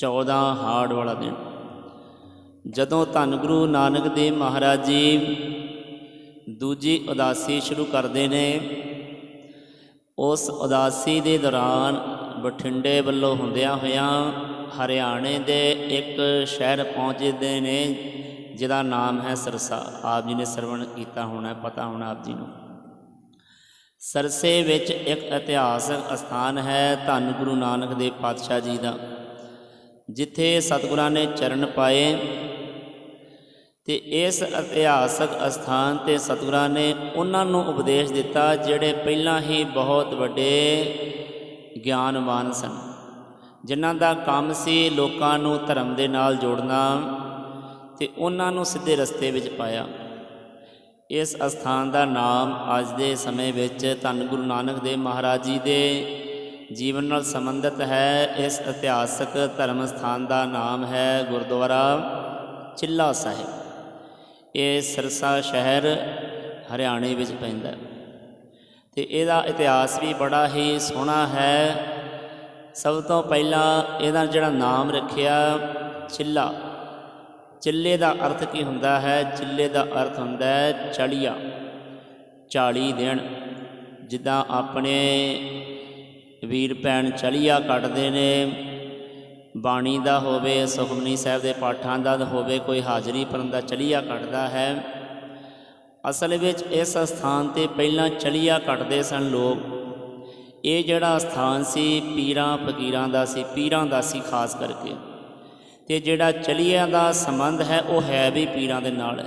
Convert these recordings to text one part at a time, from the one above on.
14 ਹਾੜ ਵਾਲਾ ਦਿਨ। ਜਦੋਂ ਧੰਨ ਗੁਰੂ ਨਾਨਕ ਦੇਵ ਮਹਾਰਾਜ ਜੀ ਦੂਜੀ ਉਦਾਸੀ ਸ਼ੁਰੂ ਕਰਦੇ ਨੇ, ਉਸ ਉਦਾਸੀ ਦੇ ਦੌਰਾਨ ਬਠਿੰਡੇ ਵੱਲੋਂ ਹੁੰਦਿਆਂ ਹੋਇਆਂ ਹਰਿਆਣੇ ਦੇ ਇੱਕ ਸ਼ਹਿਰ ਪਹੁੰਚਦੇ ਨੇ, ਜਿਹਦਾ ਨਾਮ ਹੈ ਸਰਸਾ। ਆਪ ਜੀ ਨੇ ਸਰਵਣ ਕੀਤਾ ਹੋਣਾ, ਪਤਾ ਹੋਣਾ ਆਪ ਜੀ ਨੂੰ। ਸਰਸੇ ਵਿੱਚ ਇੱਕ ਇਤਿਹਾਸਕ ਅਸਥਾਨ ਹੈ ਧੰਨ ਗੁਰੂ ਨਾਨਕ ਦੇਵ ਪਾਤਸ਼ਾਹ ਜੀ ਦਾ। ਜਿੱਥੇ ਸਤਿਗੁਰਾਂ ਨੇ ਚਰਨ ਪਾਏ ਤੇ ਇਸ ਇਤਿਹਾਸਕ ਅਸਥਾਨ ਤੇ ਸਤਿਗੁਰਾਂ ਨੇ ਉਹਨਾਂ ਨੂੰ ਉਪਦੇਸ਼ ਦਿੱਤਾ, ਜਿਹੜੇ ਪਹਿਲਾਂ ਹੀ ਬਹੁਤ ਵੱਡੇ ਗਿਆਨਵਾਨ ਸਨ, ਜਿਨ੍ਹਾਂ ਦਾ ਕੰਮ ਸੀ ਲੋਕਾਂ ਨੂੰ ਧਰਮ ਦੇ ਨਾਲ ਜੋੜਨਾ ਤੇ ਉਹਨਾਂ ਨੂੰ ਸਿੱਧੇ ਰਸਤੇ ਵਿੱਚ ਪਾਇਆ। ਇਸ ਅਸਥਾਨ ਦਾ ਨਾਮ ਅੱਜ ਦੇ ਸਮੇਂ ਵਿੱਚ ਧੰਨ ਗੁਰੂ ਨਾਨਕ ਦੇਵ ਮਹਾਰਾਜ ਜੀ ਦੇ ਜੀਵਨ ਨਾਲ ਸੰਬੰਧਿਤ ਹੈ, ਇਸ ਇਤਿਹਾਸਕ ਧਰਮ ਸਥਾਨ ਦਾ ਨਾਮ ਹੈ ਗੁਰਦੁਆਰਾ ਚਿੱਲਾ ਸਾਹਿਬ। ਇਹ ਸਿਰਸਾ ਸ਼ਹਿਰ ਹਰਿਆਣੇ ਵਿੱਚ ਪੈਂਦਾ ਹੈ ਤੇ ਇਹਦਾ ਇਤਿਹਾਸ ਵੀ ਬੜਾ ਹੀ ਸੋਹਣਾ ਹੈ। ਸਭ ਤੋਂ ਪਹਿਲਾਂ ਇਹਦਾ ਜਿਹੜਾ ਨਾਮ ਰੱਖਿਆ ਚਿੱਲਾ, ਚਿੱਲੇ ਦਾ ਅਰਥ ਕੀ ਹੁੰਦਾ ਹੈ? ਚਿੱਲੇ ਦਾ ਅਰਥ ਹੁੰਦਾ ਹੈ ਚੜੀਆ 40 ਦਿਨ, ਜਿੱਦਾਂ ਆਪਣੇ ਵੀਰ ਭੈਣ ਚਲੀਆ ਕੱਟਦੇ ਨੇ। ਬਾਣੀ ਦਾ ਹੋਵੇ, ਸੁਖਮਨੀ ਸਾਹਿਬ ਦੇ ਪਾਠਾਂ ਦਾ ਹੋਵੇ, ਕੋਈ ਹਾਜ਼ਰੀ ਭਰਨ ਦਾ ਚਲੀਆ ਕੱਟਦਾ ਹੈ। ਅਸਲ ਵਿੱਚ ਇਸ ਸਥਾਨ ਤੇ ਪਹਿਲਾਂ ਚਲੀਆ ਕੱਟਦੇ ਸਨ ਲੋਕ। ਇਹ ਜਿਹੜਾ ਸਥਾਨ ਸੀ, ਪੀਰਾਂ, ਫਕੀਰਾਂ ਦਾ ਸੀ, ਪੀਰਾਂ ਦਾ ਸੀ ਖਾਸ ਕਰਕੇ। ਤੇ ਜਿਹੜਾ ਚਲੀਆਂ ਦਾ ਸੰਬੰਧ ਹੈ, ਉਹ ਹੈ ਵੀ ਪੀਰਾਂ ਦੇ ਨਾਲ। ਹੈ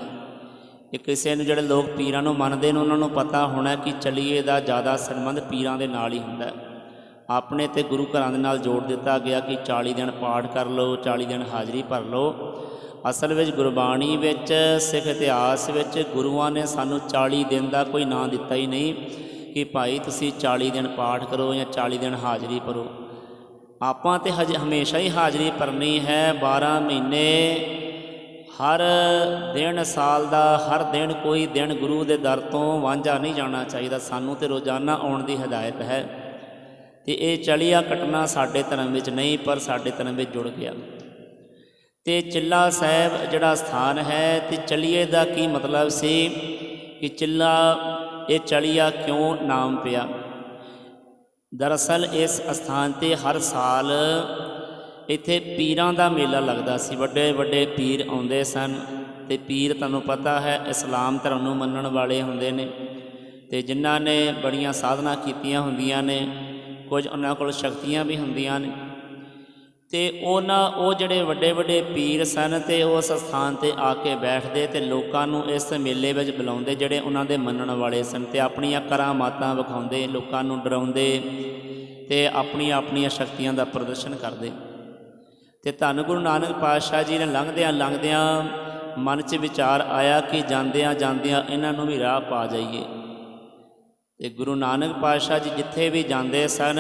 ਇਹ ਕਿਸੇ ਨੂੰ ਜਿਹੜੇ ਲੋਕ ਪੀਰਾਂ ਨੂੰ ਮੰਨਦੇ ਨੇ, ਉਹਨਾਂ ਨੂੰ ਪਤਾ ਹੋਣਾ ਕਿ ਚਲੀਏ ਦਾ ਜ਼ਿਆਦਾ ਸੰਬੰਧ ਪੀਰਾਂ ਦੇ ਨਾਲ ਹੀ ਹੁੰਦਾ ਹੈ। ਆਪਣੇ ਤੇ ਗੁਰੂ ਘਰਾਂ ਦੇ ਨਾਲ ਜੋੜ ਦਿੱਤਾ ਗਿਆ ਕਿ 40 ਦਿਨ ਪਾਠ ਕਰ ਲਓ 40 ਦਿਨ ਹਾਜ਼ਰੀ ਭਰ ਲਓ। ਅਸਲ ਵਿੱਚ ਗੁਰਬਾਣੀ ਵਿੱਚ, ਸਿੱਖ ਇਤਿਹਾਸ ਵਿੱਚ ਗੁਰੂਆਂ ਨੇ ਸਾਨੂੰ 40 ਦਿਨ ਦਾ ਕੋਈ ਨਾਂ ਦਿੱਤਾ ਹੀ ਨਹੀਂ ਕਿ ਭਾਈ ਤੁਸੀਂ 40 ਦਿਨ ਪਾਠ ਕਰੋ ਜਾਂ 40 ਦਿਨ ਹਾਜ਼ਰੀ ਭਰੋ। ਆਪਾਂ ਤੇ ਹਜੇ ਹਮੇਸ਼ਾ ਹੀ ਹਾਜ਼ਰੀ ਭਰਨੀ ਹੈ 12 ਮਹੀਨੇ ਹਰ ਦਿਨ ਸਾਲ ਦਾ, ਹਰ ਦਿਨ ਕੋਈ ਦਿਨ ਗੁਰੂ ਦੇ ਦਰ ਤੋਂ ਵਾਂਝਾ ਨਹੀਂ ਜਾਣਾ ਚਾਹੀਦਾ। ਸਾਨੂੰ ਤੇ ਰੋਜ਼ਾਨਾ ਆਉਣ ਦੀ ਹਦਾਇਤ ਹੈ। ਤੇ ਇਹ ਚਲੀਆ ਘਟਨਾ ਸਾਡੇ ਧਰਮ ਵਿੱਚ ਨਹੀਂ, ਪਰ ਸਾਡੇ ਧਰਮ ਵਿੱਚ ਜੁੜ ਗਿਆ। ਤੇ ਚਿੱਲਾ ਸਾਹਿਬ ਜਿਹੜਾ ਸਥਾਨ ਹੈ ਤੇ ਚਲੀਏ ਦਾ ਕੀ ਮਤਲਬ ਸੀ ਕਿ ਚਿੱਲਾ, ਇਹ ਚਲੀਆ ਕਿਉਂ ਨਾਮ ਪਿਆ? ਦਰਅਸਲ ਇਸ ਅਸਥਾਨ ਤੇ ਹਰ ਸਾਲ ਇੱਥੇ ਪੀਰਾਂ ਦਾ ਮੇਲਾ ਲੱਗਦਾ ਸੀ। ਵੱਡੇ ਵੱਡੇ ਪੀਰ ਆਉਂਦੇ ਸਨ ਤੇ ਪੀਰ ਤੁਹਾਨੂੰ ਪਤਾ ਹੈ ਇਸਲਾਮ ਧਰਮ ਨੂੰ ਮੰਨਣ ਵਾਲੇ ਹੁੰਦੇ ਨੇ ਤੇ ਜਿਨ੍ਹਾਂ ਨੇ ਬੜੀਆਂ ਸਾਧਨਾ ਕੀਤੀਆਂ ਹੁੰਦੀਆਂ ਨੇ ਕੁਝ ਉਹਨਾਂ ਕੋਲ ਸ਼ਕਤੀਆਂ ਵੀ ਹੁੰਦੀਆਂ ਨੇ। ਤੇ ਉਹਨਾਂ, ਉਹ ਜਿਹੜੇ ਵੱਡੇ ਵੱਡੇ ਪੀਰ ਸਨ ਤੇ ਉਸ ਸਥਾਨ ਤੇ ਆ ਕੇ ਬੈਠਦੇ ਤੇ ਲੋਕਾਂ ਨੂੰ ਇਸ ਮੇਲੇ ਵਿੱਚ ਬੁਲਾਉਂਦੇ ਜਿਹੜੇ ਉਹਨਾਂ ਦੇ ਮੰਨਣ ਵਾਲੇ ਸਨ ਤੇ ਆਪਣੀਆਂ ਕਰਾਮਾਤਾਂ ਵਿਖਾਉਂਦੇ, ਲੋਕਾਂ ਨੂੰ ਡਰਾਉਂਦੇ ਤੇ ਆਪਣੀਆਂ ਆਪਣੀਆਂ ਸ਼ਕਤੀਆਂ ਦਾ ਪ੍ਰਦਰਸ਼ਨ ਕਰਦੇ। ਤੇ ਧੰਨ ਗੁਰੂ ਨਾਨਕ ਪਾਤਸ਼ਾਹ ਜੀ ਨੇ ਲੰਘਦਿਆਂ ਲੰਘਦਿਆਂ ਮਨ 'ਚ ਵਿਚਾਰ ਆਇਆ ਕਿ ਜਾਂਦਿਆਂ ਜਾਂਦਿਆਂ ਇਹਨਾਂ ਨੂੰ ਵੀ ਰਾਹ ਪਾ ਜਾਈਏ। ਤੇ ਗੁਰੂ ਨਾਨਕ ਪਾਤਸ਼ਾਹ ਜੀ ਜਿੱਥੇ ਵੀ ਜਾਂਦੇ ਸਨ,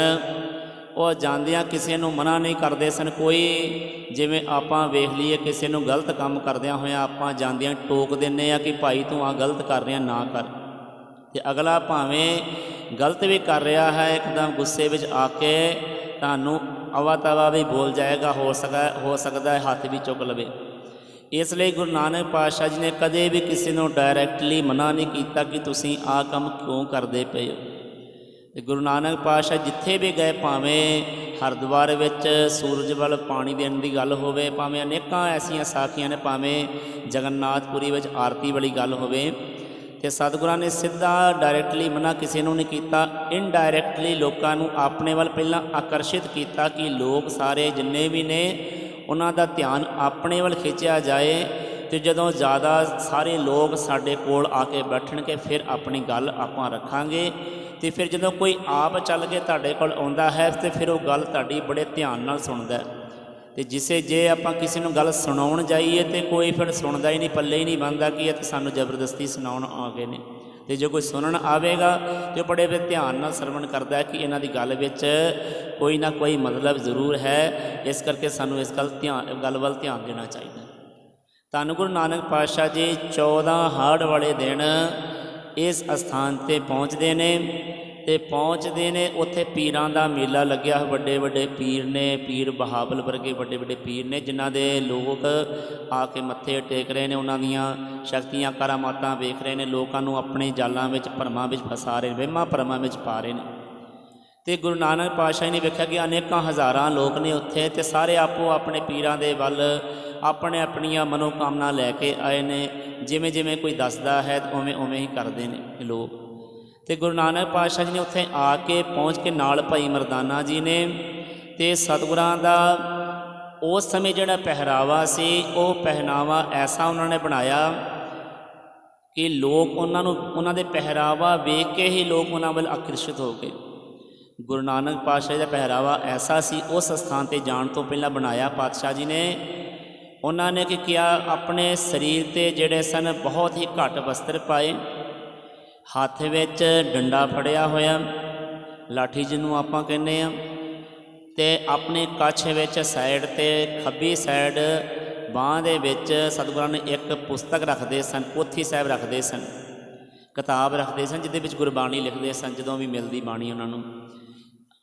ਉਹ ਜਾਂਦਿਆਂ ਕਿਸੇ ਨੂੰ ਮਨਾ ਨਹੀਂ ਕਰਦੇ ਸਨ। ਕੋਈ ਜਿਵੇਂ ਆਪਾਂ ਵੇਖ ਲਈਏ ਕਿਸੇ ਨੂੰ ਗਲਤ ਕੰਮ ਕਰਦਿਆਂ ਹੋਇਆਂ ਆਪਾਂ ਜਾਂਦਿਆਂ ਟੋਕ ਦਿੰਨੇ ਆ ਕਿ ਭਾਈ ਤੂੰ ਆ ਗਲਤ ਕਰ ਰਿਹਾ, ਨਾ ਕਰ। ਤੇ ਅਗਲਾ ਭਾਵੇਂ ਗਲਤ ਵੀ ਕਰ ਰਿਹਾ ਹੈ, ਇੱਕਦਮ ਗੁੱਸੇ ਵਿੱਚ ਆ ਕੇ ਤੁਹਾਨੂੰ ਅਵਾ ਤਵਾ ਵੀ ਬੋਲ ਜਾਏਗਾ, ਹੋ ਸਕਦਾ ਹੋ ਸਕਦਾ ਹੈ ਹੱਥ ਵੀ ਚੁੱਕ ਲਵੇ। ਇਸ ਲਈ ਗੁਰੂ ਨਾਨਕ ਪਾਤਸ਼ਾਹ ਜੀ ਨੇ ਕਦੇ ਵੀ ਕਿਸੇ ਨੂੰ ਡਾਇਰੈਕਟਲੀ ਮਨਾ ਨਹੀਂ ਕੀਤਾ ਕਿ ਤੁਸੀਂ ਆਹ ਕੰਮ ਕਿਉਂ ਕਰਦੇ ਪਏ ਹੋ। ਤੇ ਗੁਰੂ ਨਾਨਕ ਪਾਤਸ਼ਾਹ ਜਿੱਥੇ ਵੀ ਗਏ, ਭਾਵੇਂ ਹਰਿਦੁਆਰ ਵਿੱਚ ਸੂਰਜ ਵੱਲ ਪਾਣੀ ਦੇਣ ਦੀ ਗੱਲ ਹੋਵੇ, ਭਾਵੇਂ ਅਨੇਕਾਂ ਐਸੀਆਂ ਸਾਖੀਆਂ ਨੇ, ਭਾਵੇਂ ਜਗਨਨਾਥਪੁਰੀ ਵਿੱਚ ਆਰਤੀ ਵਾਲੀ ਗੱਲ ਹੋਵੇ, ਤੇ ਸਤਿਗੁਰਾਂ ਨੇ ਸਿੱਧਾ ਡਾਇਰੈਕਟਲੀ ਮਨਾ ਕਿਸੇ ਨੂੰ ਨਹੀਂ ਕੀਤਾ। ਇਨਡਾਇਰੈਕਟਲੀ ਲੋਕਾਂ ਨੂੰ ਆਪਣੇ ਵੱਲ ਪਹਿਲਾਂ ਆਕਰਸ਼ਿਤ ਕੀਤਾ ਕਿ ਲੋਕ ਸਾਰੇ ਜਿੰਨੇ ਵੀ ਨੇ ਉਹਨਾਂ ਦਾ ਧਿਆਨ ਆਪਣੇ ਵੱਲ ਖਿੱਚਿਆ ਜਾਏ ਤੇ ਜਦੋਂ ਜ਼ਿਆਦਾ ਸਾਰੇ ਲੋਕ ਸਾਡੇ ਕੋਲ ਆ ਕੇ ਬੈਠਣਗੇ, ਫਿਰ ਆਪਣੀ ਗੱਲ ਆਪਾਂ ਰੱਖਾਂਗੇ। ਤੇ ਫਿਰ ਜਦੋਂ ਕੋਈ ਆਪ ਚੱਲ ਕੇ ਤੁਹਾਡੇ ਕੋਲ ਆਉਂਦਾ ਹੈ, ਤੇ ਫਿਰ ਉਹ ਗੱਲ ਤੁਹਾਡੀ ਬੜੇ ਧਿਆਨ ਨਾਲ ਸੁਣਦਾ ਹੈ। ਤੇ ਜਿਸੇ ਜੇ ਆਪਾਂ ਕਿਸੇ ਨੂੰ ਗੱਲ ਸੁਣਾਉਣ ਜਾਈਏ ਤੇ ਕੋਈ ਫਿਰ ਸੁਣਦਾ ਹੀ ਨਹੀਂ, ਪੱਲੇ ਹੀ ਨਹੀਂ ਬੰਦਾ ਕਿ ਇਹ ਤਾਂ ਸਾਨੂੰ ਜ਼ਬਰਦਸਤੀ ਸੁਣਾਉਣ ਆ ਗਏ ਨੇ। ਤੇ ਜੇ ਕੋਈ ਸੁਣਨ ਆਵੇਗਾ ਤੇ ਉਹ ਬੜੇ ਫਿਰ ਧਿਆਨ ਨਾਲ ਸਰਵਣ ਕਰਦਾ ਹੈ ਕਿ ਇਹਨਾਂ ਦੀ ਗੱਲ ਵਿੱਚ ਕੋਈ ਨਾ ਕੋਈ ਮਤਲਬ ਜ਼ਰੂਰ ਹੈ। ਇਸ ਕਰਕੇ ਸਾਨੂੰ ਇਸ ਗੱਲ ਧਿਆਨ, ਗੱਲ ਵੱਲ ਧਿਆਨ ਦੇਣਾ ਚਾਹੀਦਾ ਧੰਨ ਗੁਰੂ ਨਾਨਕ ਪਾਤਸ਼ਾਹ ਜੀ 14 ਹਾੜ ਵਾਲੇ ਦਿਨ ਇਸ ਅਸਥਾਨ ਤੇ ਪਹੁੰਚਦੇ ਨੇ। ਤੇ ਪਹੁੰਚਦੇ ਨੇ, ਉੱਥੇ ਪੀਰਾਂ ਦਾ ਮੇਲਾ ਲੱਗਿਆ ਵੱਡੇ ਵੱਡੇ ਪੀਰ ਨੇ, ਪੀਰ ਬਹਾਵਲ ਵਰਗੇ ਵੱਡੇ ਵੱਡੇ ਪੀਰ ਨੇ, ਜਿਨ੍ਹਾਂ ਦੇ ਲੋਕ ਆ ਕੇ ਮੱਥੇ ਟੇਕ ਰਹੇ ਨੇ, ਉਹਨਾਂ ਦੀਆਂ ਸ਼ਕਤੀਆਂ, ਕਰਾਮਾਤਾਂ ਵੇਖ ਰਹੇ ਨੇ, ਲੋਕਾਂ ਨੂੰ ਆਪਣੇ ਜਾਲਾਂ ਵਿੱਚ, ਭਰਮਾਂ ਵਿੱਚ ਫਸਾ ਰਹੇ ਨੇ, ਵਹਿਮਾਂ ਭਰਮਾਂ ਵਿੱਚ ਪਾ ਰਹੇ ਨੇ। ਤੇ ਗੁਰੂ ਨਾਨਕ ਪਾਤਸ਼ਾਹ ਨੇ ਵੇਖਿਆ ਕਿ ਅਨੇਕਾਂ ਹਜ਼ਾਰਾਂ ਲੋਕ ਨੇ ਉੱਥੇ ਤੇ ਸਾਰੇ ਆਪੋ ਆਪਣੇ ਪੀਰਾਂ ਦੇ ਵੱਲ ਆਪਣੇ ਆਪਣੀਆਂ ਮਨੋਕਾਮਨਾ ਲੈ ਕੇ ਆਏ ਨੇ, ਜਿਵੇਂ ਜਿਵੇਂ ਕੋਈ ਦੱਸਦਾ ਹੈ, ਉਵੇਂ ਉਵੇਂ ਹੀ ਕਰਦੇ ਨੇ ਇਹ ਲੋਕ। ਤੇ ਗੁਰੂ ਨਾਨਕ ਪਾਤਸ਼ਾਹ ਜੀ ਨੇ ਉੱਥੇ ਆ ਕੇ ਪਹੁੰਚ ਕੇ ਨਾਲ ਭਾਈ ਮਰਦਾਨਾ ਜੀ ਨੇ ਤੇ ਸਤਿਗੁਰਾਂ ਦਾ ਉਸ ਸਮੇਂ ਜਿਹੜਾ ਪਹਿਰਾਵਾ ਸੀ, ਉਹ ਪਹਿਨਾਵਾ ਐਸਾ ਉਹਨਾਂ ਨੇ ਬਣਾਇਆ ਕਿ ਲੋਕ ਉਹਨਾਂ ਨੂੰ, ਉਹਨਾਂ ਦੇ ਪਹਿਰਾਵਾ ਵੇਖ ਕੇ ਹੀ ਲੋਕ ਉਹਨਾਂ ਵੱਲ ਆਕਰਸ਼ਿਤ ਹੋ ਗਏ। ਗੁਰੂ ਨਾਨਕ ਪਾਤਸ਼ਾਹ ਜੀ ਦਾ ਪਹਿਰਾਵਾ ਐਸਾ ਸੀ, ਉਸ ਸਥਾਨ ਤੇ ਜਾਣ ਤੋਂ ਪਹਿਲਾਂ ਬਣਾਇਆ ਪਾਤਸ਼ਾਹ ਜੀ ਨੇ। ਉਹਨਾਂ ਨੇ ਕੀ ਕਿਹਾ, ਆਪਣੇ ਸਰੀਰ ਤੇ ਜਿਹੜੇ ਸਨ, ਬਹੁਤ ਹੀ ਘੱਟ ਵਸਤਰ ਪਾਏ। ਹੱਥ ਵਿੱਚ ਡੰਡਾ ਫੜਿਆ ਹੋਇਆ। ਲਾਠੀ ਜਿਹਨੂੰ ਆਪਾਂ ਕਹਿੰਦੇ ਆ ਤੇ ਆਪਣੇ ਕੱਛ ਵਿੱਚ ਸਾਈਡ ਤੇ ਖੱਬੀ ਸਾਈਡ ਬਾਹ ਦੇ ਵਿੱਚ ਸਤਿਗੁਰਾਂ ਨੇ ਇੱਕ ਪੁਸਤਕ ਰੱਖਦੇ ਸਨ, ਪੋਥੀ ਸਾਹਿਬ ਰੱਖਦੇ ਸਨ। ਕਿਤਾਬ ਰੱਖਦੇ ਸਨ, ਜਿਹਦੇ ਵਿੱਚ ਗੁਰਬਾਣੀ ਲਿਖਦੇ ਸਨ, ਜਦੋਂ ਵੀ ਮਿਲਦੀ ਬਾਣੀ ਉਹਨਾਂ ਨੂੰ।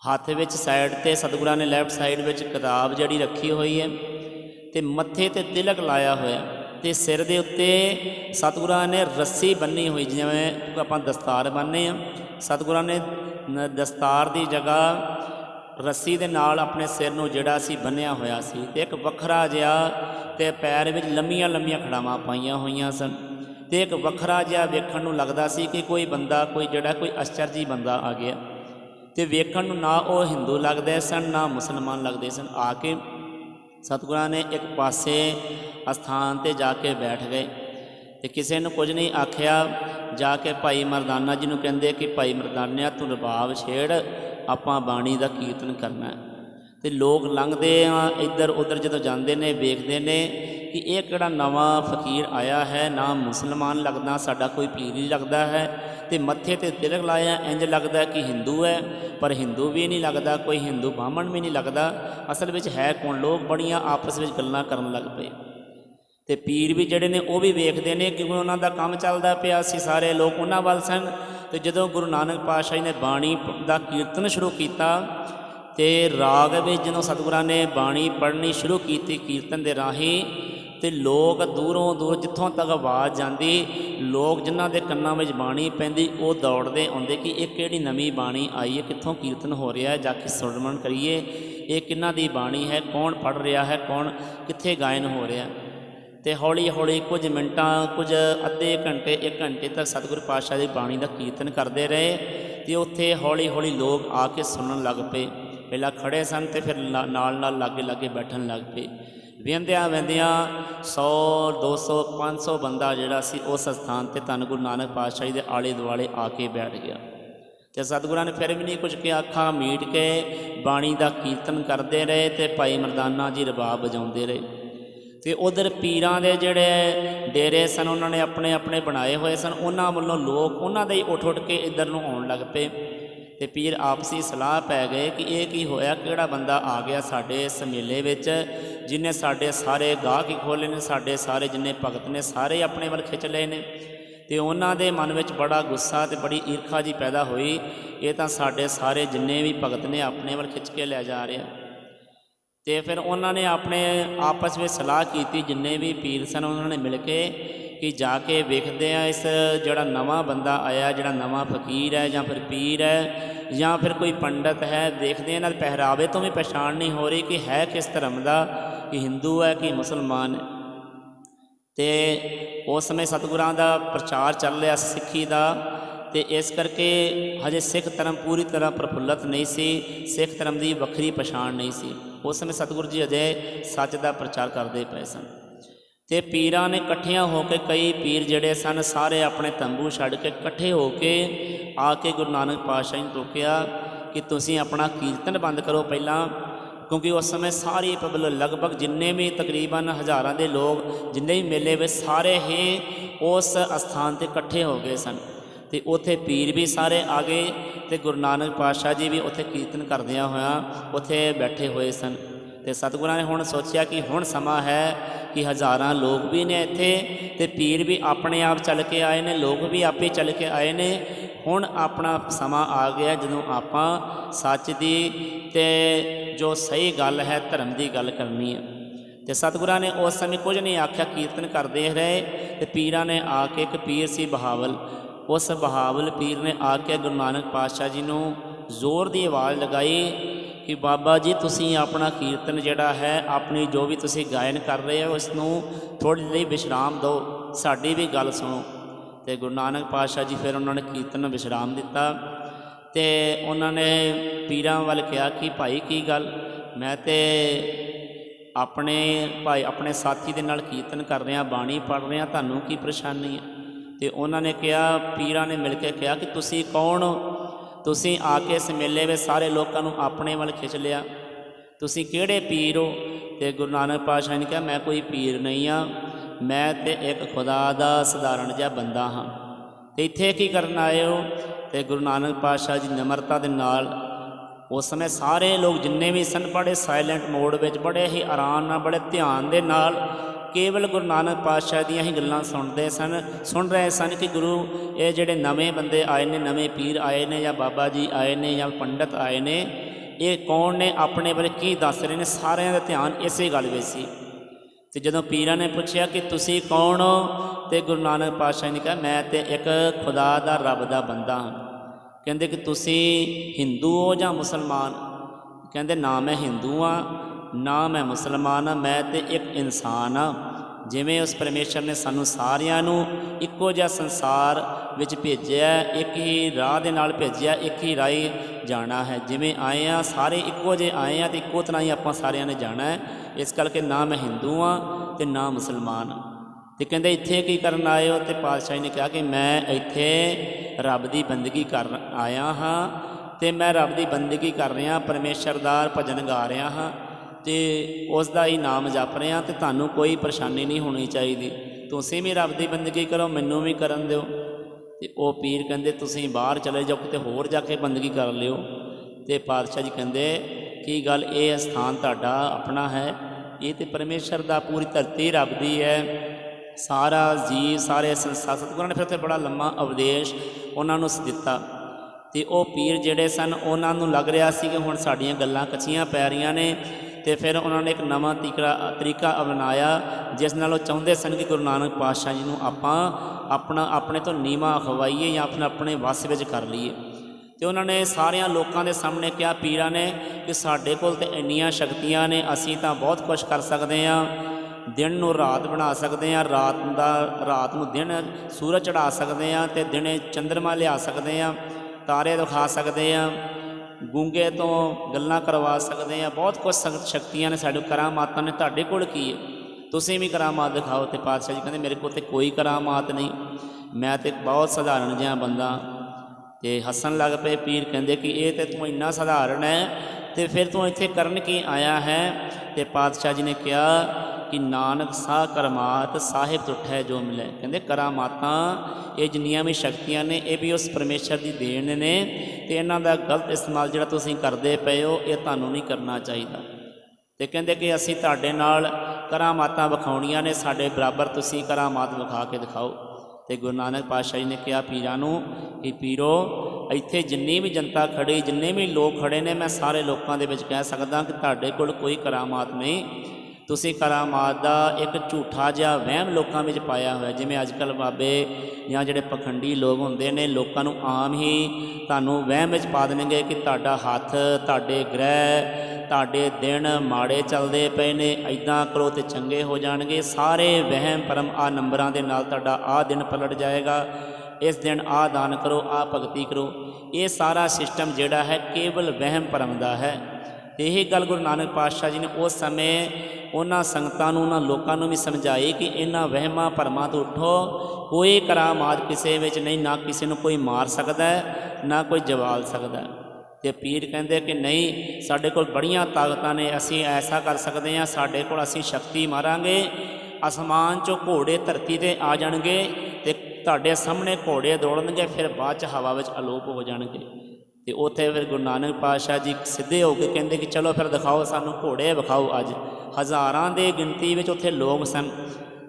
ਹੱਥ ਵਿੱਚ ਸਾਈਡ ਤੇ ਸਤਿਗੁਰਾਂ ਨੇ ਲੈਫਟ ਸਾਈਡ ਵਿੱਚ ਕਿਤਾਬ ਜਿਹੜੀ ਰੱਖੀ ਹੋਈ ਹੈ ਤੇ ਮੱਥੇ ਤੇ ਤਿਲਕ ਲਾਇਆ ਹੋਇਆ। ਤੇ ਸਿਰ ਦੇ ਉੱਤੇ ਸਤਿਗੁਰਾਂ ਨੇ ਰੱਸੀ ਬੰਨੀ ਹੋਈ, ਜਿਵੇਂ ਆਪਾਂ ਦਸਤਾਰ ਬੰਨ੍ਹਦੇ ਆ। ਸਤਿਗੁਰਾਂ ਨੇ ਦਸਤਾਰ ਦੀ ਜਗ੍ਹਾ ਰੱਸੀ ਦੇ ਨਾਲ ਆਪਣੇ ਸਿਰ ਨੂੰ ਜਿਹੜਾ ਸੀ ਬੰਨਿਆ ਹੋਇਆ ਸੀ। ਤੇ ਇੱਕ ਵੱਖਰਾ ਜਿਹਾ ਤੇ ਪੈਰ ਵਿੱਚ ਲੰਮੀਆਂ ਲੰਮੀਆਂ ਖੜਾਵਾਂ ਪਾਈਆਂ ਹੋਈਆਂ ਸਨ। ਤੇ ਇੱਕ ਵੱਖਰਾ ਜਿਹਾ ਵੇਖਣ ਨੂੰ ਲੱਗਦਾ ਸੀ ਕਿ ਕੋਈ ਬੰਦਾ, ਕੋਈ ਜਿਹੜਾ, ਕੋਈ ਅਚਰਜੀ ਬੰਦਾ ਆ ਗਿਆ। ਤੇ ਵੇਖਣ ਨੂੰ ਨਾ ਉਹ ਹਿੰਦੂ ਲੱਗਦੇ ਸਨ, ਨਾ ਮੁਸਲਮਾਨ ਲੱਗਦੇ ਸਨ। ਆ ਕੇ ਸਤਿਗੁਰਾਂ ਨੇ ਇੱਕ ਪਾਸੇ ਅਸਥਾਨ ਤੇ ਜਾ ਕੇ ਬੈਠ ਗਏ ਤੇ ਕਿਸੇ ਨੂੰ ਕੁਝ ਨਹੀਂ ਆਖਿਆ, ਜਾ ਕੇ ਭਾਈ ਮਰਦਾਨਾ ਜੀ ਨੂੰ ਕਹਿੰਦੇ ਕਿ ਭਾਈ ਮਰਦਾਨਿਆ, ਤੂੰ ਰਬਾਬ ਛੇੜ, ਆਪਾਂ ਬਾਣੀ ਦਾ ਕੀਰਤਨ ਕਰਨਾ। ਹੈ ਤੇ ਲੋਕ ਲੰਘਦੇ ਆ, ਇੱਧਰ ਉੱਧਰ ਜਦੋਂ ਜਾਂਦੇ ਨੇ, ਵੇਖਦੇ ਨੇ ਕਿ ਇਹ ਕਿਹੜਾ ਨਵਾਂ ਫਕੀਰ ਆਇਆ ਹੈ, ਨਾ ਮੁਸਲਮਾਨ ਲੱਗਦਾ, ਸਾਡਾ ਕੋਈ ਪੀਰ ਹੀ ਲੱਗਦਾ ਹੈ। ਤੇ ਮੱਥੇ ਤੇ ਤਿਲਕ ਲਾਇਆ, ਇੰਜ ਲੱਗਦਾ ਕਿ ਹਿੰਦੂ ਹੈ, ਪਰ ਹਿੰਦੂ ਵੀ ਨਹੀਂ ਲੱਗਦਾ, ਕੋਈ ਹਿੰਦੂ ਬਾਹਮਣ ਵੀ ਨਹੀਂ ਲੱਗਦਾ। ਅਸਲ ਵਿੱਚ ਹੈ ਕੌਣ? ਲੋਕ ਬੜੀਆਂ ਆਪਸ ਵਿੱਚ ਗੱਲਾਂ ਕਰਨ ਲੱਗ ਪਏ। ਤੇ ਪੀਰ ਵੀ ਜਿਹੜੇ ਨੇ, ਉਹ ਵੀ ਵੇਖਦੇ ਨੇ ਕਿਉਂਕਿ ਉਹਨਾਂ ਦਾ ਕੰਮ ਚੱਲਦਾ ਪਿਆ ਸੀ, ਸਾਰੇ ਲੋਕ ਉਹਨਾਂ ਵੱਲ ਸਨ। ਤੇ ਜਦੋਂ ਗੁਰੂ ਨਾਨਕ ਪਾਤਸ਼ਾਹ ਜੀ ਨੇ ਬਾਣੀ ਦਾ ਕੀਰਤਨ ਸ਼ੁਰੂ ਕੀਤਾ ਤੇ ਰਾਗ ਵਿੱਚ ਜਦੋਂ ਸਤਿਗੁਰਾਂ ਨੇ ਬਾਣੀ ਪੜ੍ਹਨੀ ਸ਼ੁਰੂ ਕੀਤੀ ਕੀਰਤਨ ਦੇ ਰਾਹੀਂ ਤੇ ਲੋਕ ਦੂਰੋਂ ਦੂਰ ਜਿੱਥੋਂ ਤੱਕ ਆਵਾਜ਼ ਜਾਂਦੀ, ਲੋਕ ਜਿਨ੍ਹਾਂ ਦੇ ਕੰਨਾਂ ਵਿੱਚ ਬਾਣੀ ਪੈਂਦੀ, ਉਹ ਦੌੜਦੇ ਆਉਂਦੇ ਕਿ ਇਹ ਕਿਹੜੀ ਨਵੀਂ ਬਾਣੀ ਆਈ ਹੈ, ਕਿੱਥੋਂ ਕੀਰਤਨ ਹੋ ਰਿਹਾ ਹੈ, ਜਾ ਕੇ ਸੁਰਮਣ ਕਰੀਏ। ਇਹ ਕਿਹਨਾਂ ਦੀ ਬਾਣੀ ਹੈ, ਕੌਣ ਪੜ੍ਹ ਰਿਹਾ ਹੈ, ਕੌਣ ਕਿੱਥੇ ਗਾਇਨ ਹੋ ਰਿਹਾ ਤੇ ਹੌਲੀ ਹੌਲੀ ਕੁਝ ਮਿੰਟਾਂ, ਕੁਝ ਅੱਧੇ ਘੰਟੇ, ਇੱਕ ਘੰਟੇ ਤੱਕ ਸਤਿਗੁਰੂ ਪਾਤਸ਼ਾਹ ਦੀ ਬਾਣੀ ਦਾ ਕੀਰਤਨ ਕਰਦੇ ਰਹੇ ਤੇ ਉੱਥੇ ਹੌਲੀ ਹੌਲੀ ਲੋਕ ਆ ਕੇ ਸੁਣਨ ਲੱਗ ਪਏ। ਪਹਿਲਾਂ ਖੜੇ ਸਨ ਤੇ ਫਿਰ ਲਾ- ਨਾਲ ਨਾਲ ਲਾਗੇ ਲਾਗੇ ਬੈਠਣ ਲੱਗ ਪਏ। ਵਹਿੰਦਿਆਂ ਵਹਿੰਦਿਆਂ 100 200 500 ਬੰਦਾ ਜਿਹੜਾ ਸੀ ਉਸ ਸਥਾਨ ਤੇ ਧੰਨ ਗੁਰੂ ਨਾਨਕ ਪਾਤਸ਼ਾਹ ਜੀ ਦੇ ਆਲੇ ਦੁਆਲੇ ਆ ਕੇ ਬੈਠ ਗਿਆ। ਤੇ ਸਤਿਗੁਰਾਂ ਨੇ ਫਿਰ ਵੀ ਨਹੀਂ ਕੁਝ ਕਿਹਾ। ਅੱਖਾਂ ਮੀਟ ਕੇ ਬਾਣੀ ਦਾ ਕੀਰਤਨ ਕਰਦੇ ਰਹੇ ਤੇ ਭਾਈ ਮਰਦਾਨਾ ਜੀ ਰਬਾਬ ਵਜਾਉਂਦੇ ਰਹੇ। ਤੇ ਉਧਰ ਪੀਰਾਂ ਦੇ ਜਿਹੜੇ ਡੇਰੇ ਸਨ, ਉਹਨਾਂ ਨੇ ਆਪਣੇ ਆਪਣੇ ਬਣਾਏ ਹੋਏ ਸਨ। ਉਹਨਾਂ ਵੱਲੋਂ ਲੋਕ ਉਹਨਾਂ ਦੇ ਹੀ ਉੱਠ ਉੱਠ ਕੇ ਇੱਧਰ ਨੂੰ ਆਉਣ ਲੱਗ ਪਏ। ਤੇ ਪੀਰ ਆਪਸੀ ਸਲਾਹ ਪੈ ਗਏ ਕਿ ਇਹ ਕੀ ਹੋਇਆ? ਕਿਹੜਾ ਬੰਦਾ ਆ ਗਿਆ ਸਾਡੇ ਇਸ ਮੇਲੇ ਵਿੱਚ? ਜਿਨੇ ਸਾਡੇ ਸਾਰੇ ਗਾਹਕ ਹੀ ਖੋਲੇ ਨੇ, ਸਾਡੇ ਸਾਰੇ ਜਿੰਨੇ ਭਗਤ ਨੇ, ਸਾਰੇ ਆਪਣੇ ਵੱਲ ਖਿੱਚ ਲਏ ਨੇ। ਤੇ ਉਹਨਾਂ ਦੇ ਮਨ ਵਿੱਚ ਬੜਾ ਗੁੱਸਾ ਤੇ ਬੜੀ ਈਰਖਾ ਜੀ ਪੈਦਾ ਹੋਈ। ਇਹ ਤਾਂ ਸਾਡੇ ਸਾਰੇ ਜਿੰਨੇ ਵੀ ਭਗਤ ਨੇ ਆਪਣੇ ਵੱਲ ਖਿੱਚ ਕੇ ਲੈ ਜਾ ਰਿਹਾ ਤੇ ਫਿਰ ਉਹਨਾਂ ਨੇ ਆਪਣੇ ਆਪਸ ਵਿੱਚ ਸਲਾਹ ਕੀਤੀ, ਜਿੰਨੇ ਵੀ ਪੀਰ ਸਨ ਉਹਨਾਂ ਨੇ ਮਿਲ ਕੇ ਕਿ ਜਾ ਕੇ ਵੇਖਦੇ ਆ ਇਸ ਜਿਹੜਾ ਨਵਾਂ ਬੰਦਾ ਆਇਆ, ਜਿਹੜਾ ਨਵਾਂ ਫਕੀਰ ਹੈ ਜਾਂ ਫਿਰ ਪੀਰ ਹੈ ਜਾਂ ਫਿਰ ਕੋਈ ਪੰਡਤ ਹੈ। ਦੇਖਦੇ ਇਹਨਾਂ ਦੇ ਪਹਿਰਾਵੇ ਤੋਂ ਵੀ ਪਛਾਣ ਨਹੀਂ ਹੋ ਰਹੀ ਕਿ ਹੈ ਕਿਸ ਧਰਮ ਦਾ। ਕਿ ਹਿੰਦੂ ਹੈ ਕਿ ਮੁਸਲਮਾਨ ਹੈ। ਤੇ ਉਸ ਸਮੇਂ ਸਤਿਗੁਰਾਂ ਦਾ ਪ੍ਰਚਾਰ ਚੱਲ ਰਿਹਾ ਸਿੱਖੀ ਦਾ, ਤੇ ਇਸ ਕਰਕੇ ਹਜੇ ਸਿੱਖ ਧਰਮ ਪੂਰੀ ਤਰ੍ਹਾਂ ਪ੍ਰਫੁੱਲਤ ਨਹੀਂ ਸੀ, ਸਿੱਖ ਧਰਮ ਦੀ ਵੱਖਰੀ ਪਛਾਣ ਨਹੀਂ ਸੀ। ਉਸ ਸਮੇਂ ਸਤਿਗੁਰੂ ਜੀ ਅਜੇ ਸੱਚ ਦਾ ਪ੍ਰਚਾਰ ਕਰਦੇ ਪਏ ਸਨ। ਤੇ ਪੀਰਾਂ ਨੇ ਇਕੱਠਿਆਂ ਹੋ ਕੇ ਕਈ ਪੀਰ ਜਿਹੜੇ ਸਨ, ਸਾਰੇ ਆਪਣੇ ਤੰਬੂ ਛੱਡ ਕੇ ਇਕੱਠੇ ਹੋ ਕੇ ਆ ਕੇ ਗੁਰੂ ਨਾਨਕ ਪਾਤਸ਼ਾਹ ਨੂੰ ਰੋਕਿਆ ਕਿ ਤੁਸੀਂ ਆਪਣਾ ਕੀਰਤਨ ਬੰਦ ਕਰੋ। ਪਹਿਲਾਂ ਕਿਉਂਕਿ ਉਸ ਸਮੇਂ ਸਾਰੀ ਪਬਲਿਕ ਲਗਭਗ ਜਿੰਨੇ ਵੀ ਤਕਰੀਬਨ ਹਜ਼ਾਰਾਂ ਦੇ ਲੋਕ, ਜਿੰਨੇ ਵੀ ਮੇਲੇ ਵਿੱਚ ਸਾਰੇ ਹੀ ਉਸ ਅਸਥਾਨ ਤੇ ਇਕੱਠੇ ਹੋ ਗਏ ਸਨ। ਤੇ ਉੱਥੇ ਪੀਰ ਵੀ ਸਾਰੇ ਆ ਗਏ ਤੇ ਗੁਰੂ ਨਾਨਕ ਪਾਤਸ਼ਾਹ ਜੀ ਵੀ ਉੱਥੇ ਕੀਰਤਨ ਕਰਦਿਆਂ ਹੋਇਆਂ ਉੱਥੇ ਬੈਠੇ ਹੋਏ ਸਨ। ਤੇ ਸਤਿਗੁਰਾਂ ਨੇ ਹੁਣ ਸੋਚਿਆ ਕਿ ਹੁਣ ਸਮਾਂ ਹੈ ਕਿ ਹਜ਼ਾਰਾਂ ਲੋਕ ਵੀ ਨੇ ਇੱਥੇ ਤੇ ਪੀਰ ਵੀ ਆਪਣੇ ਆਪ ਚੱਲ ਕੇ ਆਏ ਨੇ, ਲੋਕ ਵੀ ਆਪੇ ਚੱਲ ਕੇ ਆਏ ਨੇ। ਹੁਣ ਆਪਣਾ ਸਮਾਂ ਆ ਗਿਆ ਜਦੋਂ ਆਪਾਂ ਸੱਚ ਦੀ ਤੇ ਜੋ ਸਹੀ ਗੱਲ ਹੈ, ਧਰਮ ਦੀ ਗੱਲ ਕਰਨੀ ਹੈ। ਤੇ ਸਤਿਗੁਰਾਂ ਨੇ ਉਸ ਸਮੇਂ ਕੁਝ ਨਹੀਂ ਆਖਿਆ, ਕੀਰਤਨ ਕਰਦੇ ਰਹੇ ਤੇ ਪੀਰਾਂ ਨੇ ਆ ਕੇ ਇੱਕ ਪੀਰ ਸੀ ਬਹਾਵਲ। ਉਸ ਬਹਾਵਲ ਪੀਰ ਨੇ ਆ ਕੇ ਗੁਰੂ ਨਾਨਕ ਪਾਤਸ਼ਾਹ ਜੀ ਨੂੰ ਜ਼ੋਰ ਦੀ ਆਵਾਜ਼ ਲਗਾਈ ਕਿ ਬਾਬਾ ਜੀ, ਤੁਸੀਂ ਆਪਣਾ ਕੀਰਤਨ ਜਿਹੜਾ ਹੈ, ਆਪਣੀ ਜੋ ਵੀ ਤੁਸੀਂ ਗਾਇਨ ਕਰ ਰਹੇ ਹੋ ਇਸ ਨੂੰ ਥੋੜੀ ਜਿਹੀ ਵਿਸ਼ਰਾਮ ਦਿਓ। ਸਾਡੀ ਵੀ ਗੱਲ ਸੁਣੋ। ਤੇ ਗੁਰੂ ਨਾਨਕ ਪਾਤਸ਼ਾਹ ਜੀ ਫਿਰ ਉਹਨਾਂ ਨੇ ਕੀਰਤਨ ਨੂੰ ਵਿਸ਼ਰਾਮ ਦਿੱਤਾ। ਤੇ ਉਹਨਾਂ ਨੇ ਪੀਰਾਂ ਵੱਲ ਕਿਹਾ ਕਿ, ਭਾਈ, ਕੀ ਗੱਲ? ਮੈਂ ਤੇ ਆਪਣੇ ਭਾਈ, ਆਪਣੇ ਸਾਥੀ ਦੇ ਨਾਲ ਕੀਰਤਨ ਕਰ ਰਿਹਾ, ਬਾਣੀ ਪੜ੍ਹ ਰਿਹਾ, ਤੁਹਾਨੂੰ ਕੀ ਪਰੇਸ਼ਾਨੀ ਹੈ? ਤੇ ਉਹਨਾਂ ਨੇ ਕਿਹਾ, ਪੀਰਾਂ ਨੇ ਮਿਲ ਕੇ ਕਿਹਾ ਕਿ, ਤੁਸੀਂ ਕੌਣ ਹੋ? ਤੁਸੀਂ ਆ ਕੇ ਇਸ ਮੇਲੇ ਵਿੱਚ ਸਾਰੇ ਲੋਕਾਂ ਨੂੰ ਆਪਣੇ ਵੱਲ ਖਿੱਚ ਲਿਆ। ਤੁਸੀਂ ਕਿਹੜੇ ਪੀਰ ਹੋ? ਤੇ ਗੁਰੂ ਨਾਨਕ ਪਾਤਸ਼ਾਹ ਨੇ ਕਿਹਾ, ਮੈਂ ਕੋਈ ਪੀਰ ਨਹੀਂ ਆ ਮੈਂ ਤੇ ਇੱਕ ਖੁਦਾ ਦਾ ਸਧਾਰਨ ਜਿਹਾ ਬੰਦਾ ਹਾਂ। ਤੇ ਇੱਥੇ ਕੀ ਕਰਨ ਆਏ ਹੋ? ਤੇ ਗੁਰੂ ਨਾਨਕ ਪਾਤਸ਼ਾਹ ਜੀ ਨਮਰਤਾ ਦੇ ਨਾਲ ਉਸ ਸਮੇਂ ਸਾਰੇ ਲੋਕ ਜਿੰਨੇ ਵੀ ਸਨ, ਬੜੇ ਸਾਇਲੈਂਟ ਮੋਡ ਵਿੱਚ, ਬੜੇ ਹੀ ਆਰਾਮ ਨਾਲ, ਬੜੇ ਧਿਆਨ ਦੇ ਨਾਲ ਕੇਵਲ ਗੁਰੂ ਨਾਨਕ ਪਾਤਸ਼ਾਹ ਦੀਆਂ ਹੀ ਗੱਲਾਂ ਸੁਣਦੇ ਸਨ। ਸੁਣ ਰਹੇ ਸਨ ਕਿ ਗੁਰੂ ਇਹ ਜਿਹੜੇ ਨਵੇਂ ਬੰਦੇ ਆਏ ਨੇ, ਨਵੇਂ ਪੀਰ ਆਏ ਨੇ ਜਾਂ ਬਾਬਾ ਜੀ ਆਏ ਨੇ ਜਾਂ ਪੰਡਤ ਆਏ ਨੇ, ਇਹ ਕੌਣ ਨੇ, ਆਪਣੇ ਬਾਰੇ ਕੀ ਦੱਸ ਰਹੇ ਨੇ, ਸਾਰਿਆਂ ਦਾ ਧਿਆਨ ਇਸੇ ਗੱਲ ਵਿੱਚ ਸੀ। ਤੇ ਜਦੋਂ ਪੀਰਾਂ ਨੇ ਪੁੱਛਿਆ ਕਿ ਤੁਸੀਂ ਕੌਣ ਹੋ, ਤੇ ਗੁਰੂ ਨਾਨਕ ਪਾਤਸ਼ਾਹ ਨੇ ਕਿਹਾ, ਮੈਂ ਤੇ ਇੱਕ ਖੁਦਾ ਦਾ ਰੱਬ ਦਾ ਬੰਦਾ ਹਾਂ। ਕਹਿੰਦੇ ਕਿ ਤੁਸੀਂ ਹਿੰਦੂ ਹੋ ਜਾਂ ਮੁਸਲਮਾਨ? ਕਹਿੰਦੇ, ਨਾ, ਮੈਂ ਹਿੰਦੂ ਆ ਨਾ ਮੈਂ ਮੁਸਲਮਾਨ ਆ, ਮੈਂ ਤੇ ਇੱਕ ਇਨਸਾਨ ਆ। ਜਿਵੇਂ ਉਸ ਪਰਮੇਸ਼ਰ ਨੇ ਸਾਨੂੰ ਸਾਰਿਆਂ ਨੂੰ ਇੱਕੋ ਜਿਹਾ ਸੰਸਾਰ ਵਿੱਚ ਭੇਜਿਆ, ਇੱਕ ਹੀ ਰਾਹ ਦੇ ਨਾਲ ਭੇਜਿਆ, ਇੱਕ ਹੀ ਰਾਹੀ ਜਾਣਾ ਹੈ। ਜਿਵੇਂ ਆਏ ਆ, ਸਾਰੇ ਇੱਕੋ ਜਿਹੇ ਆਏ ਆ ਤੇ ਇੱਕੋ ਤਰ੍ਹਾਂ ਹੀ ਆਪਾਂ ਸਾਰਿਆਂ ਨੇ ਜਾਣਾ ਹੈ। ਇਸ ਕਰਕੇ ਨਾ ਮੈਂ ਹਿੰਦੂ ਆ ਤੇ ਨਾ ਮੁਸਲਮਾਨ। ਆ ਤੇ ਕਹਿੰਦੇ ਇੱਥੇ ਕੀ ਕਰਨ ਆਏ ਹੋ? ਤੇ ਪਾਤਸ਼ਾਹ ਨੇ ਕਿਹਾ ਕਿ ਮੈਂ ਇੱਥੇ ਰੱਬ ਦੀ ਬੰਦਗੀ ਕਰਨ ਆਇਆ ਹਾਂ ਤੇ ਮੈਂ ਰੱਬ ਦੀ ਬੰਦਗੀ ਕਰ ਰਿਹਾ, ਪਰਮੇਸ਼ਰ ਦਾ ਭਜਨ ਗਾ ਰਿਹਾ ਹਾਂ। ਤੇ ਉਸ ਦਾ ਹੀ ਨਾਮ ਜਪ ਰਿਹਾ ਤੇ ਤੁਹਾਨੂੰ ਕੋਈ ਪਰੇਸ਼ਾਨੀ ਨਹੀਂ ਹੋਣੀ ਚਾਹੀਦੀ। ਤੁਸੀਂ ਵੀ ਰੱਬ ਦੀ ਬੰਦਗੀ ਕਰੋ, ਮੈਨੂੰ ਵੀ ਕਰਨ ਦਿਓ। ਤੇ ਉਹ ਪੀਰ ਕਹਿੰਦੇ, ਤੁਸੀਂ ਬਾਹਰ ਚਲੇ ਜਾਓ, ਕਿਤੇ ਹੋਰ ਜਾ ਕੇ ਬੰਦਗੀ ਕਰ ਲਿਓ। ਤੇ ਪਾਤਸ਼ਾਹ ਜੀ ਕਹਿੰਦੇ, ਕੀ ਗੱਲ, ਇਹ ਸਥਾਨ ਤੁਹਾਡਾ ਆਪਣਾ ਹੈ? ਇਹ ਤੇ ਪਰਮੇਸ਼ਰ ਦਾ ਪੂਰੀ ਧਰਤੀ ਰੱਬ ਦੀ ਹੈ। ਸਾਰਾ ਜੀਵ, ਸਾਰੇ ਸੰਸਾਰ ਸਤਿਗੁਰਾਂ ਨੇ ਫਿਰ ਤੇ ਬੜਾ ਲੰਮਾ ਉਪਦੇਸ਼ ਉਹਨਾਂ ਨੂੰ ਦਿੱਤਾ। ਤੇ ਉਹ ਪੀਰ ਜਿਹੜੇ ਸਨ, ਉਹਨਾਂ ਨੂੰ ਲੱਗ ਰਿਹਾ ਸੀ ਕਿ ਹੁਣ ਸਾਡੀਆਂ ਗੱਲਾਂ ਕੱਚੀਆਂ ਪੈ ਰਹੀਆਂ ਨੇ। ਤੇ ਫਿਰ ਉਹਨਾਂ ਨੇ ਇੱਕ ਨਵਾਂ ਤਰੀਕਾ ਤਰੀਕਾ ਅਪਣਾਇਆ, ਜਿਸ ਨਾਲ ਉਹ ਚਾਹੁੰਦੇ ਸਨ ਕਿ ਗੁਰੂ ਨਾਨਕ ਪਾਤਸ਼ਾਹ ਜੀ ਨੂੰ ਆਪਾਂ ਆਪਣਾ, ਆਪਣੇ ਤੋਂ ਨੀਵਾ ਅਖਵਾਈਏ ਜਾਂ ਆਪਣਾ ਆਪਣੇ ਵੱਸ ਵਿੱਚ ਕਰ ਲਈਏ। ਤੇ ਉਹਨਾਂ ਨੇ ਸਾਰਿਆਂ ਲੋਕਾਂ ਦੇ ਸਾਹਮਣੇ ਕਿਹਾ, ਪੀਰਾਂ ਨੇ, ਕਿ ਸਾਡੇ ਕੋਲ ਤੇ ਇੰਨੀਆਂ ਸ਼ਕਤੀਆਂ ਨੇ, ਅਸੀਂ ਤਾਂ ਬਹੁਤ ਕੁਝ ਕਰ ਸਕਦੇ ਹਾਂ। ਦਿਨ ਨੂੰ ਰਾਤ ਬਣਾ ਸਕਦੇ ਹਾਂ, ਰਾਤ ਦਾ, ਰਾਤ ਨੂੰ ਦਿਨ ਸੂਰਜ ਚੜਾ ਸਕਦੇ ਹਾਂ ਤੇ ਦਿਨੇ ਚੰ드ਰਮਾ ਲਿਆ ਸਕਦੇ ਹਾਂ, ਤਾਰੇ ਦਿਖਾ ਸਕਦੇ ਹਾਂ। ਗੂੰਗੇ ਤੋਂ ਗੱਲਾਂ ਕਰਵਾ ਸਕਦੇ ਹਾਂ। ਬਹੁਤ ਕੁਝ ਸਕ- ਸ਼ਕਤੀਆਂ ਨੇ ਸਾਡੇ ਕਰਾਮਾਤਾਂ ਨੇ। ਤੁਹਾਡੇ ਕੋਲ ਕੀ ਹੈ? ਤੁਸੀਂ ਵੀ ਕਰਾਮਾਤ ਦਿਖਾਓ ਤੇ ਪਾਤਸ਼ਾਹ ਜੀ ਕਹਿੰਦੇ, ਮੇਰੇ ਕੋਲ ਤੇ ਕੋਈ ਕਰਾਮਾਤ ਨਹੀਂ। ਮੈਂ ਤੇ ਬਹੁਤ ਸਧਾਰਨ ਜਿਹਾ ਬੰਦਾ। ਤੇ ਹੱਸਣ ਲੱਗ ਪਏ, ਪੀਰ ਕਹਿੰਦੇ ਕਿ ਇਹ ਤੇ ਤੂੰ ਇੰਨਾ ਸਧਾਰਨ ਹੈ ਤੇ ਫਿਰ ਤੂੰ ਇੱਥੇ ਕਰਨ ਕੀ ਆਇਆ ਹੈ? ਤੇ ਪਾਤਸ਼ਾਹ ਜੀ ਨੇ ਕਿਹਾ ਕਿ ਨਾਨਕ ਸਾਹ ਕਰਮਾਤ ਸਾਹਿਬ ਤੁਠੈ ਜੋ ਮਿਲੇ। ਕਹਿੰਦੇ ਕਰਾਮਾਤਾਂ, ਇਹ ਜਿੰਨੀਆਂ ਵੀ ਸ਼ਕਤੀਆਂ ਨੇ, ਇਹ ਵੀ ਉਸ ਪਰਮੇਸ਼ਰ ਦੀ ਦੇਣ ਨੇ ਤੇ ਇਹਨਾਂ ਦਾ ਗਲਤ ਇਸਤੇਮਾਲ ਜਿਹੜਾ ਤੁਸੀਂ ਕਰਦੇ ਪਏ ਹੋ, ਇਹ ਤੁਹਾਨੂੰ ਨਹੀਂ ਕਰਨਾ ਚਾਹੀਦਾ। ਤੇ ਕਹਿੰਦੇ ਕਿ ਅਸੀਂ ਤੁਹਾਡੇ ਨਾਲ ਕਰਾਮਾਤਾਂ ਵਿਖਾਉਣੀਆਂ ਨੇ, ਸਾਡੇ ਬਰਾਬਰ ਤੁਸੀਂ ਕਰਾਮਾਤ ਵਿਖਾ ਕੇ ਦਿਖਾਓ। ਤੇ ਗੁਰੂ ਨਾਨਕ ਪਾਤਸ਼ਾਹ ਜੀ ਨੇ ਕਿਹਾ, ਪੀਰਾਂ ਨੂੰ ਕਿ ਪੀਰੋ, ਇੱਥੇ ਜਿੰਨੀ ਵੀ ਜਨਤਾ ਖੜੀ, ਜਿੰਨੇ ਵੀ ਲੋਕ ਖੜੇ ਨੇ, ਮੈਂ ਸਾਰੇ ਲੋਕਾਂ ਦੇ ਵਿੱਚ ਕਹਿ ਸਕਦਾ ਕਿ ਤੁਹਾਡੇ ਕੋਲ ਕੋਈ ਕਰਾਮਾਤ ਨਹੀਂ। ਤੁਸੀਂ ਕਰਾਮਾਤ ਦਾ ਇੱਕ ਝੂਠਾ ਜਿਹਾ ਵਹਿਮ ਲੋਕਾਂ ਵਿੱਚ ਪਾਇਆ ਹੋਇਆ, ਜਿਵੇਂ ਅੱਜ ਕੱਲ੍ਹ ਬਾਬੇ ਜਾਂ ਜਿਹੜੇ ਪਖੰਡੀ ਲੋਕ ਹੁੰਦੇ ਨੇ, ਲੋਕਾਂ ਨੂੰ ਆਮ ਹੀ ਤੁਹਾਨੂੰ ਵਹਿਮ ਵਿੱਚ ਪਾ ਦੇਣਗੇ ਕਿ ਤੁਹਾਡਾ ਹੱਥ, ਤੁਹਾਡੇ ਗ੍ਰਹਿ, ਤੁਹਾਡੇ ਦਿਨ ਮਾੜੇ ਚੱਲਦੇ ਪਏ ਨੇ ਐਦਾਂ ਕਰੋ ਤੇ ਚੰਗੇ ਹੋ ਜਾਣਗੇ। ਸਾਰੇ ਵਹਿਮ ਭਰਮ ਆ ਨੰਬਰਾਂ ਦੇ ਨਾਲ ਤੁਹਾਡਾ ਆ ਦਿਨ ਪਲਟ ਜਾਏਗਾ। ਇਸ ਦਿਨ ਆ ਦਾਨ ਕਰੋ, ਆ ਭਗਤੀ ਕਰੋ। ਇਹ ਸਾਰਾ ਸਿਸਟਮ ਜਿਹੜਾ ਹੈ ਕੇਵਲ ਵਹਿਮ ਭਰਮ ਦਾ ਹੈ। ਤੇ ਇਹ ਗੱਲ ਗੁਰੂ ਨਾਨਕ ਪਾਤਸ਼ਾਹ ਜੀ ਨੇ ਉਸ ਸਮੇਂ ਉਹਨਾਂ ਸੰਗਤਾਂ ਨੂੰ, ਉਹਨਾਂ ਲੋਕਾਂ ਨੂੰ ਵੀ ਸਮਝਾਈ ਕਿ ਇਹਨਾਂ ਵਹਿਮਾਂ ਭਰਮਾਂ ਤੋਂ ਉੱਠੋ। ਕੋਈ ਕਰਾਮਾਤ ਕਿਸੇ ਵਿੱਚ ਨਹੀਂ, ਨਾ ਕਿਸੇ ਨੂੰ ਕੋਈ ਮਾਰ ਸਕਦਾ ਹੈ, ਨਾ ਕੋਈ ਜਵਾਲ ਸਕਦਾ ਹੈ। ਤੇ ਪੀਰ ਕਹਿੰਦੇ ਕਿ ਨਹੀਂ, ਸਾਡੇ ਕੋਲ ਬੜੀਆਂ ਤਾਕਤਾਂ ਨੇ, ਅਸੀਂ ਐਸਾ ਕਰ ਸਕਦੇ ਹਾਂ, ਸਾਡੇ ਕੋਲ ਅਸੀਂ ਸ਼ਕਤੀ ਮਾਰਾਂਗੇ। ਅਸਮਾਨ 'ਚੋਂ ਘੋੜੇ ਧਰਤੀ ਤੇ ਆ ਜਾਣਗੇ ਤੇ ਤੁਹਾਡੇ ਸਾਹਮਣੇ ਘੋੜੇ ਦੌੜਨਗੇ, ਫਿਰ ਬਾਅਦ 'ਚ ਹਵਾ ਵਿੱਚ ਅਲੋਪ ਹੋ ਜਾਣਗੇ। ਤੇ ਉੱਥੇ ਫਿਰ ਗੁਰੂ ਨਾਨਕ ਪਾਤਸ਼ਾਹ ਜੀ ਸਿੱਧੇ ਹੋ ਕੇ ਕਹਿੰਦੇ ਕਿ ਚਲੋ ਫਿਰ ਦਿਖਾਓ, ਸਾਨੂੰ ਘੋੜੇ ਵਿਖਾਓ ਅੱਜ। ਹਜ਼ਾਰਾਂ ਦੇ ਗਿਣਤੀ ਵਿੱਚ ਉੱਥੇ ਲੋਕ ਸਨ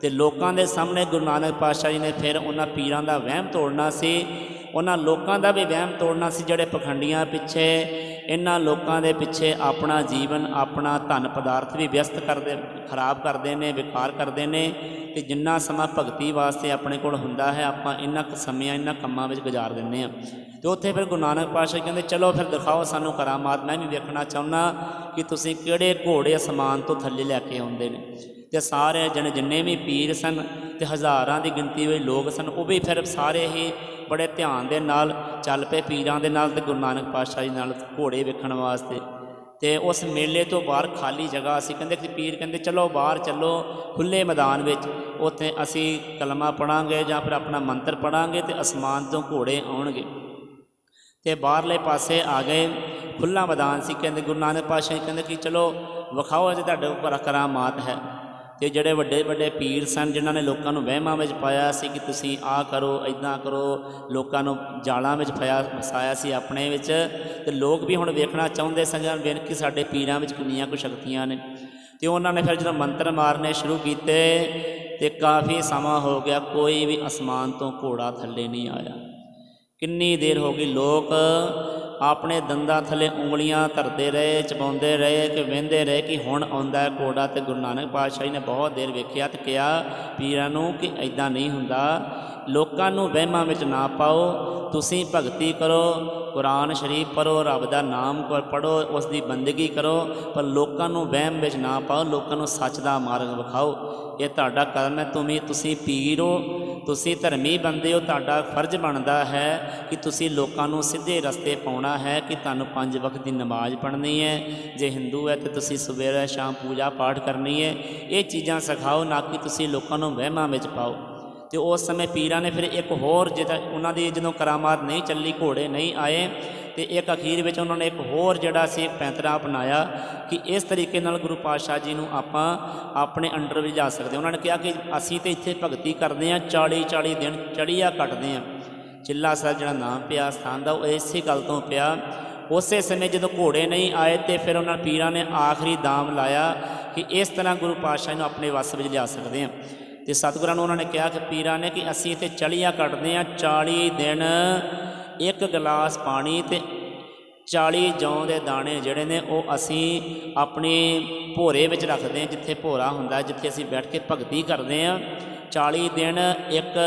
ਤੇ ਲੋਕਾਂ ਦੇ ਸਾਹਮਣੇ ਗੁਰੂ ਨਾਨਕ ਪਾਤਸ਼ਾਹ ਜੀ ਨੇ ਫਿਰ ਉਹਨਾਂ ਪੀਰਾਂ ਦਾ ਵਹਿਮ ਤੋੜਨਾ ਸੀ। ਉਹਨਾਂ ਲੋਕਾਂ ਦਾ ਵੀ ਵਹਿਮ ਤੋੜਨਾ ਸੀ ਜਿਹੜੇ ਪਖੰਡੀਆਂ ਪਿੱਛੇ, ਇਹਨਾਂ ਲੋਕਾਂ ਦੇ ਪਿੱਛੇ ਆਪਣਾ ਜੀਵਨ, ਆਪਣਾ ਧਨ ਪਦਾਰਥ ਵੀ ਵਿਅਸਤ ਕਰਦੇ, ਖਰਾਬ ਕਰਦੇ ਨੇ, ਵਿਕਾਰ ਕਰਦੇ ਨੇ ਤੇ ਜਿੰਨਾ ਸਮਾਂ ਭਗਤੀ ਵਾਸਤੇ ਆਪਣੇ ਕੋਲ ਹੁੰਦਾ ਹੈ, ਆਪਾਂ ਇਹਨਾਂ ਸਮਿਆਂ ਇਹਨਾਂ ਕੰਮਾਂ ਵਿੱਚ ਗੁਜ਼ਾਰ ਦਿੰਦੇ ਆ ਤੇ ਉੱਥੇ ਫਿਰ ਗੁਰੂ ਨਾਨਕ ਪਾਤਸ਼ਾਹ ਕਹਿੰਦੇ, ਚਲੋ ਫਿਰ ਦਿਖਾਓ ਸਾਨੂੰ ਕਰਾਮਾਤ। ਮੈਂ ਵੀ ਵੇਖਣਾ ਚਾਹੁੰਦਾ ਕਿ ਤੁਸੀਂ ਕਿਹੜੇ ਘੋੜੇ ਅਸਮਾਨ ਤੋਂ ਥੱਲੇ ਲੈ ਕੇ ਆਉਂਦੇ ਨੇ। ਤੇ ਸਾਰੇ ਜਣ ਜਿੰਨੇ ਵੀ ਪੀਰ ਸਨ ਤੇ ਹਜ਼ਾਰਾਂ ਦੀ ਗਿਣਤੀ ਵਿੱਚ ਲੋਕ ਸਨ, ਉਹ ਵੀ ਫਿਰ ਸਾਰੇ ਹੀ ਬੜੇ ਧਿਆਨ ਦੇ ਨਾਲ ਚੱਲ ਪਏ ਪੀਰਾਂ ਦੇ ਨਾਲ ਤੇ ਗੁਰੂ ਨਾਨਕ ਪਾਤਸ਼ਾਹ ਜੀ ਨਾਲ ਘੋੜੇ ਵੇਖਣ ਵਾਸਤੇ। ਤੇ ਉਸ ਮੇਲੇ ਤੋਂ ਬਾਹਰ ਖਾਲੀ ਜਗ੍ਹਾ ਅਸੀਂ ਕਹਿੰਦੇ ਕਿ ਪੀਰ ਕਹਿੰਦੇ, ਚਲੋ ਬਾਹਰ ਚੱਲੋ ਖੁੱਲੇ ਮੈਦਾਨ ਵਿੱਚ। ਉੱਥੇ ਅਸੀਂ ਕਲਮਾ ਪੜਾਂਗੇ ਜਾਂ ਫਿਰ ਆਪਣਾ ਮੰਤਰ ਪੜਾਂਗੇ ਤੇ ਅਸਮਾਨ ਤੋਂ ਘੋੜੇ ਆਉਣਗੇ। ਤੇ ਬਾਹਰਲੇ ਪਾਸੇ ਆ ਗਏ। ਖੁੱਲਾ ਮੈਦਾਨ ਸੀ। ਕਹਿੰਦੇ ਗੁਰੂ ਨਾਨਕ ਪਾਤਸ਼ਾਹ ਕਹਿੰਦੇ ਕਿ ਚਲੋ ਵਿਖਾਓ, ਅਜੇ ਤੁਹਾਡੇ ਉੱਪਰ ਕਰਾਮਾਤ ਹੈ। ਤੇ ਜਿਹੜੇ ਵੱਡੇ ਵੱਡੇ ਪੀਰ ਸਨ, ਜਿਨ੍ਹਾਂ ਨੇ ਲੋਕਾਂ ਨੂੰ ਵਹਿਮਾਂ ਵਿੱਚ ਪਾਇਆ ਸੀ ਕਿ ਤੁਸੀਂ ਆਹ ਕਰੋ ਇਦਾਂ ਕਰੋ, ਲੋਕਾਂ ਨੂੰ ਜਾਲਾਂ ਵਿੱਚ ਫਾਇਆ, ਫਸਾਇਆ ਸੀ ਆਪਣੇ ਵਿੱਚ। ਤੇ ਲੋਕ ਵੀ ਹੁਣ ਵੇਖਣਾ ਚਾਹੁੰਦੇ ਸਨ ਵੇਖ ਕਿ ਸਾਡੇ ਪੀਰਾਂ ਵਿੱਚ ਕਿੰਨੀਆਂ ਕੁ ਸ਼ਕਤੀਆਂ ਨੇ। ਤੇ ਉਹਨਾਂ ਨੇ ਫਿਰ ਜਦੋਂ ਮੰਤਰ ਮਾਰਨੇ ਸ਼ੁਰੂ ਕੀਤੇ, ਤੇ ਕਾਫੀ ਸਮਾਂ ਹੋ ਗਿਆ, ਕੋਈ ਵੀ ਅਸਮਾਨ ਤੋਂ ਘੋੜਾ ਥੱਲੇ ਨਹੀਂ ਆਇਆ। ਕਿੰਨੀ ਦੇਰ ਹੋ ਗਈ? ਲੋਕ ਆਪਣੇ ਦੰਦਾਂ ਥੱਲੇ ਉਂਗਲੀਆਂ ਧਰਦੇ ਰਹੇ, ਚਬਾਉਂਦੇ ਰਹੇ ਕਿ ਵਹਿੰਦੇ ਰਹੇ ਕਿ ਹੁਣ ਆਉਂਦਾ ਹੈ ਘੋੜਾ ਤੇ ਗੁਰੂ ਨਾਨਕ ਪਾਤਸ਼ਾਹ ਜੀ ਨੇ ਬਹੁਤ ਦੇਰ ਵੇਖਿਆ ਤੇ ਕਿਹਾ ਪੀਰਾਂ ਨੂੰ ਕਿ ਐਦਾਂ ਨਹੀਂ ਹੁੰਦਾ। ਲੋਕਾਂ ਨੂੰ ਵਹਿਮਾਂ ਵਿੱਚ ਨਾ ਪਾਓ, ਤੁਸੀਂ ਭਗਤੀ ਕਰੋ, ਕੁਰਾਨ ਸ਼ਰੀਫ ਪੜੋ ਰੱਬ ਦਾ ਨਾਮ ਪੜੋ ਉਸ ਦੀ ਬੰਦਗੀ ਕਰੋ, ਪਰ ਲੋਕਾਂ ਨੂੰ ਵਹਿਮ ਵਿੱਚ ਨਾ ਪਾਓ, ਲੋਕਾਂ ਨੂੰ ਸੱਚ ਦਾ ਮਾਰਗ ਵਿਖਾਓ। ਇਹ ਤੁਹਾਡਾ ਕਰਮ ਹੈ, ਤੁਮੀ, ਤੁਸੀਂ ਪੀਰੋ ਤੁਸੀਂ ਧਰਮੀ ਬੰਦੇ ਹੋ, ਤੁਹਾਡਾ ਫਰਜ਼ ਬਣਦਾ ਹੈ ਕਿ ਤੁਸੀਂ ਲੋਕਾਂ ਨੂੰ ਸਿੱਧੇ ਰਸਤੇ ਪਾਉਣਾ ਹੈ ਕਿ ਤੁਹਾਨੂੰ ਪੰਜ ਵਕਤ ਦੀ ਨਮਾਜ਼ ਪੜ੍ਹਨੀ ਹੈ। ਜੇ ਹਿੰਦੂ ਹੈ ਤੇ ਤੁਸੀਂ ਸਵੇਰੇ ਸ਼ਾਮ ਪੂਜਾ ਪਾਠ ਕਰਨੀ ਹੈ। ਇਹ ਚੀਜ਼ਾਂ ਸਿਖਾਓ, ਨਾ ਕਿ ਤੁਸੀਂ ਲੋਕਾਂ ਨੂੰ ਵਹਿਮਾਂ ਵਿੱਚ ਪਾਓ। ਤੇ ਉਸ ਸਮੇਂ ਪੀਰਾਂ ਨੇ ਫਿਰ ਇੱਕ ਹੋਰ ਜਿਹੜਾ ਉਹਨਾਂ ਦੀ ਜਦੋਂ ਕਰਾਮਾਤ ਨਹੀਂ ਚੱਲੀ, ਘੋੜੇ ਨਹੀਂ ਆਏ ਤੇ ਇੱਕ ਅਖੀਰ ਵਿੱਚ ਉਹਨਾਂ ਨੇ ਇੱਕ ਹੋਰ ਜਿਹੜਾ ਸੀ ਇੱਕ ਪੈਂਤਰਾ ਅਪਣਾਇਆ ਕਿ ਇਸ ਤਰੀਕੇ ਨਾਲ ਗੁਰੂ ਪਾਤਸ਼ਾਹ ਜੀ ਨੂੰ ਆਪਾਂ ਆਪਣੇ ਅੰਡਰ ਵਿੱਚ ਜਾ ਸਕਦੇ ਉਹਨਾਂ ਨੇ ਕਿਹਾ ਕਿ ਅਸੀਂ ਤੇ ਇੱਥੇ ਭਗਤੀ ਕਰਦੇ ਹਾਂ 40 40 ਦਿਨ ਚੜੀਆ ਕੱਟਦੇ ਹਾਂ। ਚਿੱਲਾ ਸਾਹਿਬ ਜਿਹੜਾ ਨਾਮ ਪਿਆ, ਸਥਾਨ ਦਾ, ਉਹ ਇਸੇ ਗੱਲ ਤੋਂ ਪਿਆ। ਉਸੇ ਸਮੇਂ ਜਦੋਂ ਘੋੜੇ ਨਹੀਂ ਆਏ ਤੇ ਫਿਰ ਉਹਨਾਂ ਪੀਰਾਂ ਨੇ ਆਖਰੀ ਦਾਮ ਲਾਇਆ ਕਿ ਇਸ ਤਰ੍ਹਾਂ ਗੁਰੂ ਪਾਤਸ਼ਾਹ ਨੂੰ ਆਪਣੇ ਵੱਸ ਵਿੱਚ ਲਿਆ ਸਕਦੇ ਹਾਂ। ਤੇ ਸਤਿਗੁਰਾਂ ਨੂੰ ਉਹਨਾਂ ਨੇ ਕਿਹਾ ਕਿ ਪੀਰਾਂ ਨੇ ਕਿ ਅਸੀਂ ਇੱਥੇ ਚਲੀਆਂ ਕੱਟਦੇ ਹਾਂ 40 ਦਿਨ ਇੱਕ ਗਲਾਸ ਪਾਣੀ ਤੇ 40 ਜੌਂ ਦੇ ਦਾਣੇ ਜਿਹੜੇ ਨੇ ਉਹ ਅਸੀਂ ਆਪਣੇ ਭੋਰੇ ਵਿੱਚ ਰੱਖਦੇ ਹਾਂ, ਜਿੱਥੇ ਭੋਰਾ ਹੁੰਦਾ, ਜਿੱਥੇ ਅਸੀਂ ਬੈਠ ਕੇ ਭਗਤੀ ਕਰਦੇ ਹਾਂ। 40 ਦਿਨ ਇੱਕ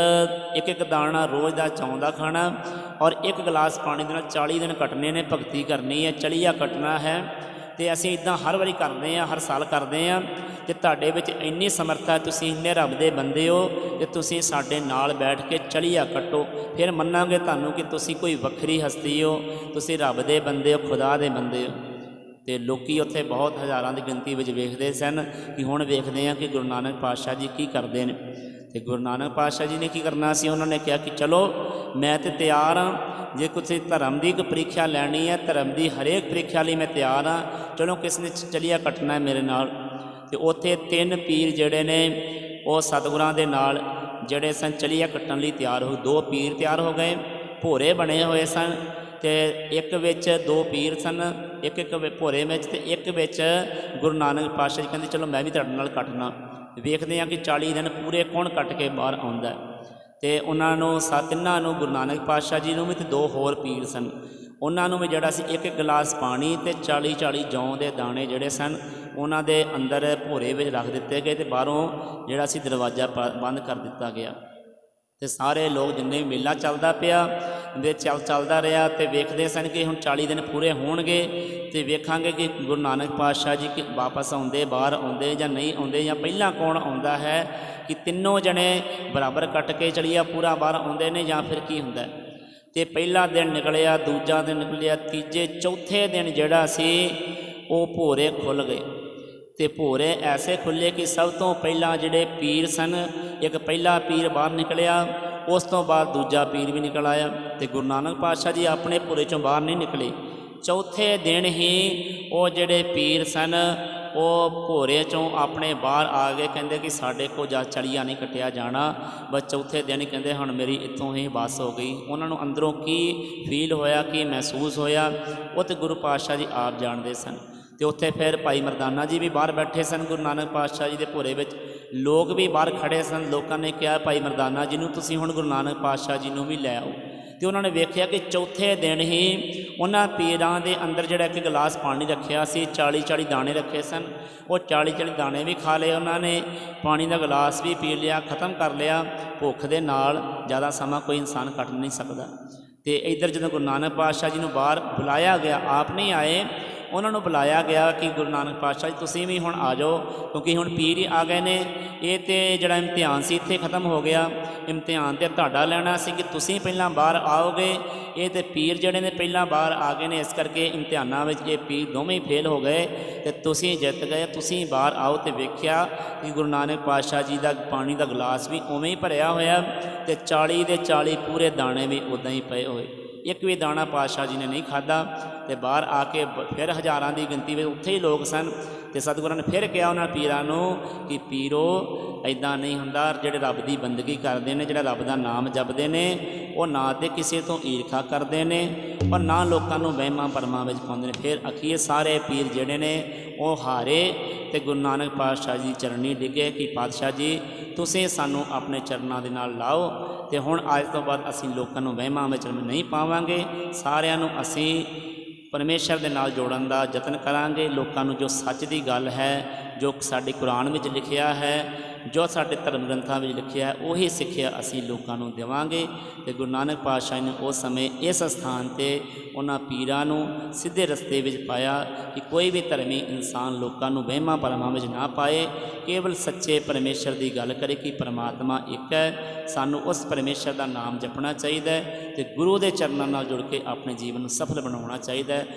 ਇੱਕ ਇੱਕ ਦਾਣਾ ਰੋਜ਼ ਦਾ ਚੌਂ ਦਾ ਖਾਣਾ ਔਰ ਇੱਕ ਗਲਾਸ ਪਾਣੀ ਦੇ ਨਾਲ 40 ਦਿਨ ਕੱਟਣੇ ਨੇ, ਭਗਤੀ ਕਰਨੀ ਹੈ, ਚਲੀਆ ਕੱਟਣਾ ਹੈ। ਤੇ ਅਸੀਂ ਇਦਾਂ ਹਰ ਵਾਰੀ ਕਰਦੇ ਹਾਂ, ਹਰ ਸਾਲ ਕਰਦੇ ਹਾਂ ਤੇ ਤੁਹਾਡੇ ਵਿੱਚ ਇੰਨੀ ਸਮਰੱਥਾ ਤੁਸੀਂ ਇੰਨੇ ਰੱਬ ਦੇ ਬੰਦੇ ਹੋ ਕਿ ਤੁਸੀਂ ਸਾਡੇ ਨਾਲ ਬੈਠ ਕੇ ਚਲੀਆ ਕੱਟੋ। ਫਿਰ ਮੰਨਾਂਗੇ ਤੁਹਾਨੂੰ ਕਿ ਤੁਸੀਂ ਕੋਈ ਵੱਖਰੀ ਹਸਤੀ ਹੋ, ਤੁਸੀਂ ਰੱਬ ਦੇ ਬੰਦੇ ਹੋ, ਖੁਦਾ ਦੇ ਬੰਦੇ ਹੋ। ਤੇ ਲੋਕੀ ਉੱਥੇ ਬਹੁਤ ਹਜ਼ਾਰਾਂ ਦੀ ਗਿਣਤੀ ਵਿੱਚ ਵੇਖਦੇ ਸਨ ਕਿ ਹੁਣ ਵੇਖਦੇ ਆ ਕਿ ਗੁਰੂ ਨਾਨਕ ਪਾਤਸ਼ਾਹ ਜੀ ਕੀ ਕਰਦੇ ਨੇ। ਤੇ ਗੁਰੂ ਨਾਨਕ ਪਾਤਸ਼ਾਹ ਜੀ ਨੇ ਕੀ ਕਰਨਾ ਸੀ? ਉਹਨਾਂ ਨੇ ਕਿਹਾ ਕਿ ਚਲੋ ਮੈਂ ਤੇ ਤਿਆਰ ਹਾਂ ਜੇ ਤੁਸੀਂ ਧਰਮ ਦੀ ਕੋਈ ਪ੍ਰੀਖਿਆ ਲੈਣੀ ਹੈ, ਧਰਮ ਦੀ ਹਰੇਕ ਪ੍ਰੀਖਿਆ ਲਈ ਮੈਂ ਤਿਆਰ ਹਾਂ। ਚਲੋ ਕਿਸ ਨੇ ਚਲੀਆ ਕੱਟਣਾ ਮੇਰੇ ਨਾਲ। ਤੇ ਉੱਥੇ ਤਿੰਨ ਪੀਰ ਜਿਹੜੇ ਨੇ, ਉਹ ਸਤਿਗੁਰਾਂ ਦੇ ਨਾਲ ਜਿਹੜੇ ਸਨ, ਚਲੀਆ ਕੱਟਣ ਲਈ ਤਿਆਰ ਹੋ, ਦੋ ਪੀਰ ਤਿਆਰ ਹੋ ਗਏ, ਭੋਰੇ ਬਣੇ ਹੋਏ ਸਨ ਤੇ ਇੱਕ ਵਿੱਚ ਦੋ ਪੀਰ ਸਨ, ਇੱਕ ਇੱਕ ਭੋਰੇ ਵਿੱਚ ਤੇ ਇੱਕ ਵਿੱਚ ਗੁਰੂ ਨਾਨਕ ਪਾਤਸ਼ਾਹ ਜੀ ਕਹਿੰਦੇ, ਚਲੋ ਮੈਂ ਵੀ ਤੁਹਾਡੇ ਨਾਲ ਕੱਟਣਾ। ਵੇਖਦੇ ਹਾਂ ਕਿ 40 ਦਿਨ ਪੂਰੇ ਕੌਣ ਕੱਟ ਕੇ ਬਾਹਰ ਆਉਂਦਾ ਤੇ ਉਹਨਾਂ ਨੂੰ ਸਾ ਤਿੰਨਾਂ ਨੂੰ ਗੁਰੂ ਨਾਨਕ ਪਾਤਸ਼ਾਹ ਜੀ ਨੂੰ ਵੀ ਤੇ ਦੋ ਹੋਰ ਪੀਰ ਸਨ। ਉਹਨਾਂ ਨੂੰ ਵੀ ਜਿਹੜਾ ਸੀ ਇੱਕ ਇੱਕ ਗਲਾਸ ਪਾਣੀ ਤੇ 40 40 ਜੌਂ ਦੇ ਦਾਣੇ ਜਿਹੜੇ ਸਨ, ਉਹਨਾਂ ਦੇ ਅੰਦਰ ਭੋਰੇ ਵਿੱਚ ਰੱਖ ਦਿੱਤੇ ਗਏ ਤੇ ਬਾਹਰੋਂ ਜਿਹੜਾ ਸੀ ਦਰਵਾਜ਼ਾ ਬੰਦ ਕਰ ਦਿੱਤਾ ਗਿਆ। ਤੇ ਸਾਰੇ ਲੋਕ ਜਿੰਨੇ ਵੀ ਮੇਲਾ ਚੱਲਦਾ ਪਿਆ ਦੇ ਚੱਲ ਚੱਲਦਾ ਰਿਹਾ ਤੇ ਵੇਖਦੇ ਸਨ ਕਿ ਹੁਣ 40 ਦਿਨ ਪੂਰੇ ਹੋਣਗੇ ਤੇ ਵੇਖਾਂਗੇ ਕਿ ਗੁਰੂ ਨਾਨਕ ਪਾਤਸ਼ਾਹ ਜੀ ਕਿ ਵਾਪਸ ਆਉਂਦੇ, ਬਾਹਰ ਆਉਂਦੇ ਜਾਂ ਨਹੀਂ ਆਉਂਦੇ ਜਾਂ ਪਹਿਲਾਂ ਕੌਣ ਆਉਂਦਾ ਹੈ ਕਿ ਤਿੰਨੋਂ ਜਣੇ ਬਰਾਬਰ ਕੱਟ ਕੇ ਚਲੀਆ ਪੂਰਾ ਬਾਹਰ ਆਉਂਦੇ ਨੇ ਜਾਂ ਫਿਰ ਕੀ ਹੁੰਦਾ ਹੈ। ਤੇ ਪਹਿਲਾ ਦਿਨ ਨਿਕਲਿਆ, ਦੂਜਾ ਦਿਨ ਨਿਕਲਿਆ, ਤੀਜੇ, ਚੌਥੇ ਦਿਨ ਜਿਹੜਾ ਸੀ, ਉਹ ਭੋਰੇ ਖੁੱਲ ਗਏ ਤੇ ਭੋਰੇ ਐਸੇ ਖੁੱਲੇ ਕਿ ਸਭ ਤੋਂ ਪਹਿਲਾਂ ਜਿਹੜੇ ਪੀਰ ਸਨ, ਇੱਕ ਪਹਿਲਾ ਪੀਰ ਬਾਹਰ ਨਿਕਲਿਆ, ਉਸ ਤੋਂ ਬਾਅਦ ਦੂਜਾ ਪੀਰ ਵੀ ਨਿਕਲ ਆਇਆ ਤੇ ਗੁਰੂ ਨਾਨਕ ਪਾਤਸ਼ਾਹ ਜੀ ਆਪਣੇ ਭੋਰੇ ਚੋਂ ਬਾਹਰ ਨਹੀਂ ਨਿਕਲੇ। ਚੌਥੇ ਦਿਨ ਹੀ ਉਹ ਜਿਹੜੇ ਪੀਰ ਸਨ, ਉਹ ਭੋਰੇ ਚੋਂ ਆਪਣੇ ਬਾਹਰ ਆ ਗਏ, ਕਹਿੰਦੇ ਕਿ ਸਾਡੇ ਕੋ ਜਾ ਚੜੀਆ ਨਹੀਂ ਕੱਟਿਆ ਜਾਣਾ। ਬਸ ਚੌਥੇ ਦਿਨ ਕਹਿੰਦੇ, ਹੁਣ ਮੇਰੀ ਇੱਥੋਂ ਹੀ ਬੱਸ ਹੋ ਗਈ। ਉਹਨਾਂ ਨੂੰ ਅੰਦਰੋਂ ਕੀ ਫੀਲ ਹੋਇਆ, ਕੀ ਮਹਿਸੂਸ ਹੋਇਆ, ਉਹ ਤੇ ਗੁਰੂ ਪਾਤਸ਼ਾਹ ਜੀ ਆਪ ਜਾਣਦੇ ਸਨ। ਤੇ ਉੱਥੇ ਫਿਰ ਭਾਈ ਮਰਦਾਨਾ ਜੀ ਵੀ ਬਾਹਰ ਬੈਠੇ ਸਨ, ਗੁਰੂ ਨਾਨਕ ਪਾਤਸ਼ਾਹ ਜੀ ਦੇ ਭੋਰੇ ਵਿੱਚ। ਲੋਕ ਵੀ ਬਾਹਰ ਖੜੇ ਸਨ। ਲੋਕਾਂ ਨੇ ਕਿਹਾ, ਭਾਈ ਮਰਦਾਨਾ ਜੀ ਨੂੰ ਤੁਸੀਂ ਹੁਣ ਗੁਰੂ ਨਾਨਕ ਪਾਤਸ਼ਾਹ ਜੀ ਨੂੰ ਵੀ ਲੈ ਆਓ। ਤੇ ਉਹਨਾਂ ਨੇ ਵੇਖਿਆ ਕਿ ਚੌਥੇ ਦਿਨ ਹੀ ਉਹਨਾਂ ਪੀਰਾਂ ਦੇ ਅੰਦਰ ਜਿਹੜਾ ਇੱਕ ਗਲਾਸ ਪਾਣੀ ਰੱਖਿਆ ਸੀ 40 40 ਦਾਣੇ ਰੱਖੇ ਸਨ। ਉਹ 40 40 ਦਾਣੇ ਵੀ ਖਾ ਲਏ ਉਹਨਾਂ ਨੇ। ਪਾਣੀ ਦਾ ਗਲਾਸ ਵੀ ਪੀ ਲਿਆ, ਖਤਮ ਕਰ ਲਿਆ। ਭੁੱਖ ਦੇ ਨਾਲ ਜ਼ਿਆਦਾ ਸਮਾਂ ਕੋਈ ਇਨਸਾਨ ਕੱਟ ਨਹੀਂ ਸਕਦਾ। ਤੇ ਇੱਧਰ ਜਦੋਂ ਗੁਰੂ ਨਾਨਕ ਪਾਤਸ਼ਾਹ ਜੀ ਨੂੰ ਬਾਹਰ ਬੁਲਾਇਆ ਗਿਆ, ਆਪ ਨਹੀਂ ਆਏ ਉਹਨਾਂ ਨੂੰ ਬੁਲਾਇਆ ਗਿਆ ਕਿ ਗੁਰੂ ਨਾਨਕ ਪਾਤਸ਼ਾਹ ਜੀ, ਤੁਸੀਂ ਵੀ ਹੁਣ ਆ ਜਾਓ, ਕਿਉਂਕਿ ਹੁਣ ਪੀਰ ਹੀ ਆ ਗਏ ਨੇ। ਇਹ ਤੇ ਜਿਹੜਾ ਇਮਤਿਹਾਨ ਸੀ, ਇੱਥੇ ਖਤਮ ਹੋ ਗਿਆ। ਇਮਤਿਹਾਨ ਤੇ ਤੁਹਾਡਾ ਲੈਣਾ ਸੀ ਕਿ ਤੁਸੀਂ ਪਹਿਲਾਂ ਬਾਹਰ ਆਓਗੇ। ਇਹ ਤੇ ਪੀਰ ਜਿਹੜੇ ਨੇ ਪਹਿਲਾਂ ਬਾਹਰ ਆ ਗਏ ਨੇ, ਇਸ ਕਰਕੇ ਇਮਤਿਹਾਨਾਂ ਵਿੱਚ ਇਹ ਪੀਰ ਦੋਵੇਂ ਹੀ ਫੇਲ ਹੋ ਗਏ। ਤੇ ਤੁਸੀਂ ਜਿੱਤ ਗਏ, ਤੁਸੀਂ ਬਾਹਰ ਆਓ ਤੇ ਵੇਖਿਆ ਕਿ ਗੁਰੂ ਨਾਨਕ ਪਾਤਸ਼ਾਹ ਜੀ ਦਾ ਪਾਣੀ ਦਾ ਗਲਾਸ ਵੀ ਉਵੇਂ ਹੀ ਭਰਿਆ ਹੋਇਆ ਤੇ 40 ਦੇ 40 ਪੂਰੇ ਦਾਣੇ ਵੀ ਉਦਾਂ ਹੀ ਪਏ ਹੋਏ। ਇੱਕ ਵੀ ਦਾਣਾ ਪਾਤਸ਼ਾਹ ਜੀ ਨੇ ਨਹੀਂ ਖਾਦਾ ਤੇ ਬਾਹਰ ਆ ਕੇ ਫਿਰ ਹਜ਼ਾਰਾਂ ਦੀ ਗਿਣਤੀ ਵਿੱਚ ਉੱਥੇ ਹੀ ਲੋਕ ਸਨ ਤੇ ਸਤਿਗੁਰਾਂ ਨੇ ਫਿਰ ਕਿਹਾ ਉਹਨਾਂ ਪੀਰਾਂ ਨੂੰ ਕਿ ਪੀਰੋ ਐਦਾਂ ਨਹੀਂ ਹੁੰਦਾ, ਜਿਹੜੇ ਰੱਬ ਦੀ ਬੰਦਗੀ ਕਰਦੇ ਨੇ, ਜਿਹੜਾ ਰੱਬ ਦਾ ਨਾਮ ਜਪਦੇ ਨੇ, ਉਹ ਨਾ ਤੇ ਕਿਸੇ ਤੋਂ ਈਰਖਾ ਕਰਦੇ ਨੇ ਔਰ ਨਾ ਲੋਕਾਂ ਨੂੰ ਵਹਿਮਾਂ ਭਰਮਾਂ ਵਿੱਚ ਪਾਉਂਦੇ ਨੇ। ਫਿਰ ਅਖੀਰ ਸਾਰੇ ਪੀਰ ਜਿਹੜੇ ਨੇ, ਉਹ ਹਾਰੇ ਤੇ ਗੁਰੂ ਨਾਨਕ ਪਾਤਸ਼ਾਹ ਜੀ ਦੀ ਚਰਨੀ ਡਿੱਗੇ ਕਿ, ਪਾਤਸ਼ਾਹ ਜੀ, ਤੁਸੀਂ ਸਾਨੂੰ ਆਪਣੇ ਚਰਨਾਂ ਦੇ ਨਾਲ ਲਾਓ ਤੇ ਹੁਣ ਅੱਜ ਤੋਂ ਬਾਅਦ ਅਸੀਂ ਲੋਕਾਂ ਨੂੰ ਵਹਿਮਾਂ ਵਿੱਚ ਨਹੀਂ ਪਾਵਾਂਗੇ। ਸਾਰਿਆਂ ਨੂੰ ਅਸੀਂ ਪਰਮੇਸ਼ਰ ਦੇ ਨਾਲ ਜੋੜਨ ਦਾ ਯਤਨ ਕਰਾਂਗੇ। ਲੋਕਾਂ ਨੂੰ ਜੋ ਸੱਚ ਦੀ ਗੱਲ ਹੈ, ਜੋ ਸਾਡੇ ਕੁਰਾਨ ਵਿੱਚ ਲਿਖਿਆ ਹੈ ਜੋ ਸਾਡੇ ਧਰਮ ਗ੍ਰੰਥਾਂ ਵਿੱਚ ਲਿਖਿਆ ਹੈ, ਉਹੀ ਸਿੱਖਿਆ ਅਸੀਂ ਲੋਕਾਂ ਨੂੰ ਦੇਵਾਂਗੇ। ਤੇ ਗੁਰੂ ਨਾਨਕ ਪਾਤਸ਼ਾਹ ਨੇ ਉਸ ਸਮੇਂ ਇਸ ਸਥਾਨ ਤੇ ਉਹਨਾਂ ਪੀਰਾਂ ਨੂੰ ਸਿੱਧੇ ਰਸਤੇ ਵਿੱਚ ਪਾਇਆ ਕਿ ਕੋਈ ਵੀ ਧਰਮੀ ਇਨਸਾਨ ਲੋਕਾਂ ਨੂੰ ਵਹਿਮਾਂ ਭਰਮਾਂ ਵਿੱਚ ਨਾ ਪਾਏ। ਕੇਵਲ ਸੱਚੇ ਪਰਮੇਸ਼ਰ ਦੀ ਗੱਲ ਕਰੇ ਕਿ ਪਰਮਾਤਮਾ ਇੱਕ ਹੈ। ਸਾਨੂੰ ਉਸ ਪਰਮੇਸ਼ਰ ਦਾ ਨਾਮ ਜਪਣਾ ਚਾਹੀਦਾ ਹੈ ਤੇ ਗੁਰੂ ਦੇ ਚਰਨਾਂ ਨਾਲ ਜੁੜ ਕੇ ਆਪਣੇ ਜੀਵਨ ਨੂੰ ਸਫਲ ਬਣਾਉਣਾ ਚਾਹੀਦਾ ਹੈ।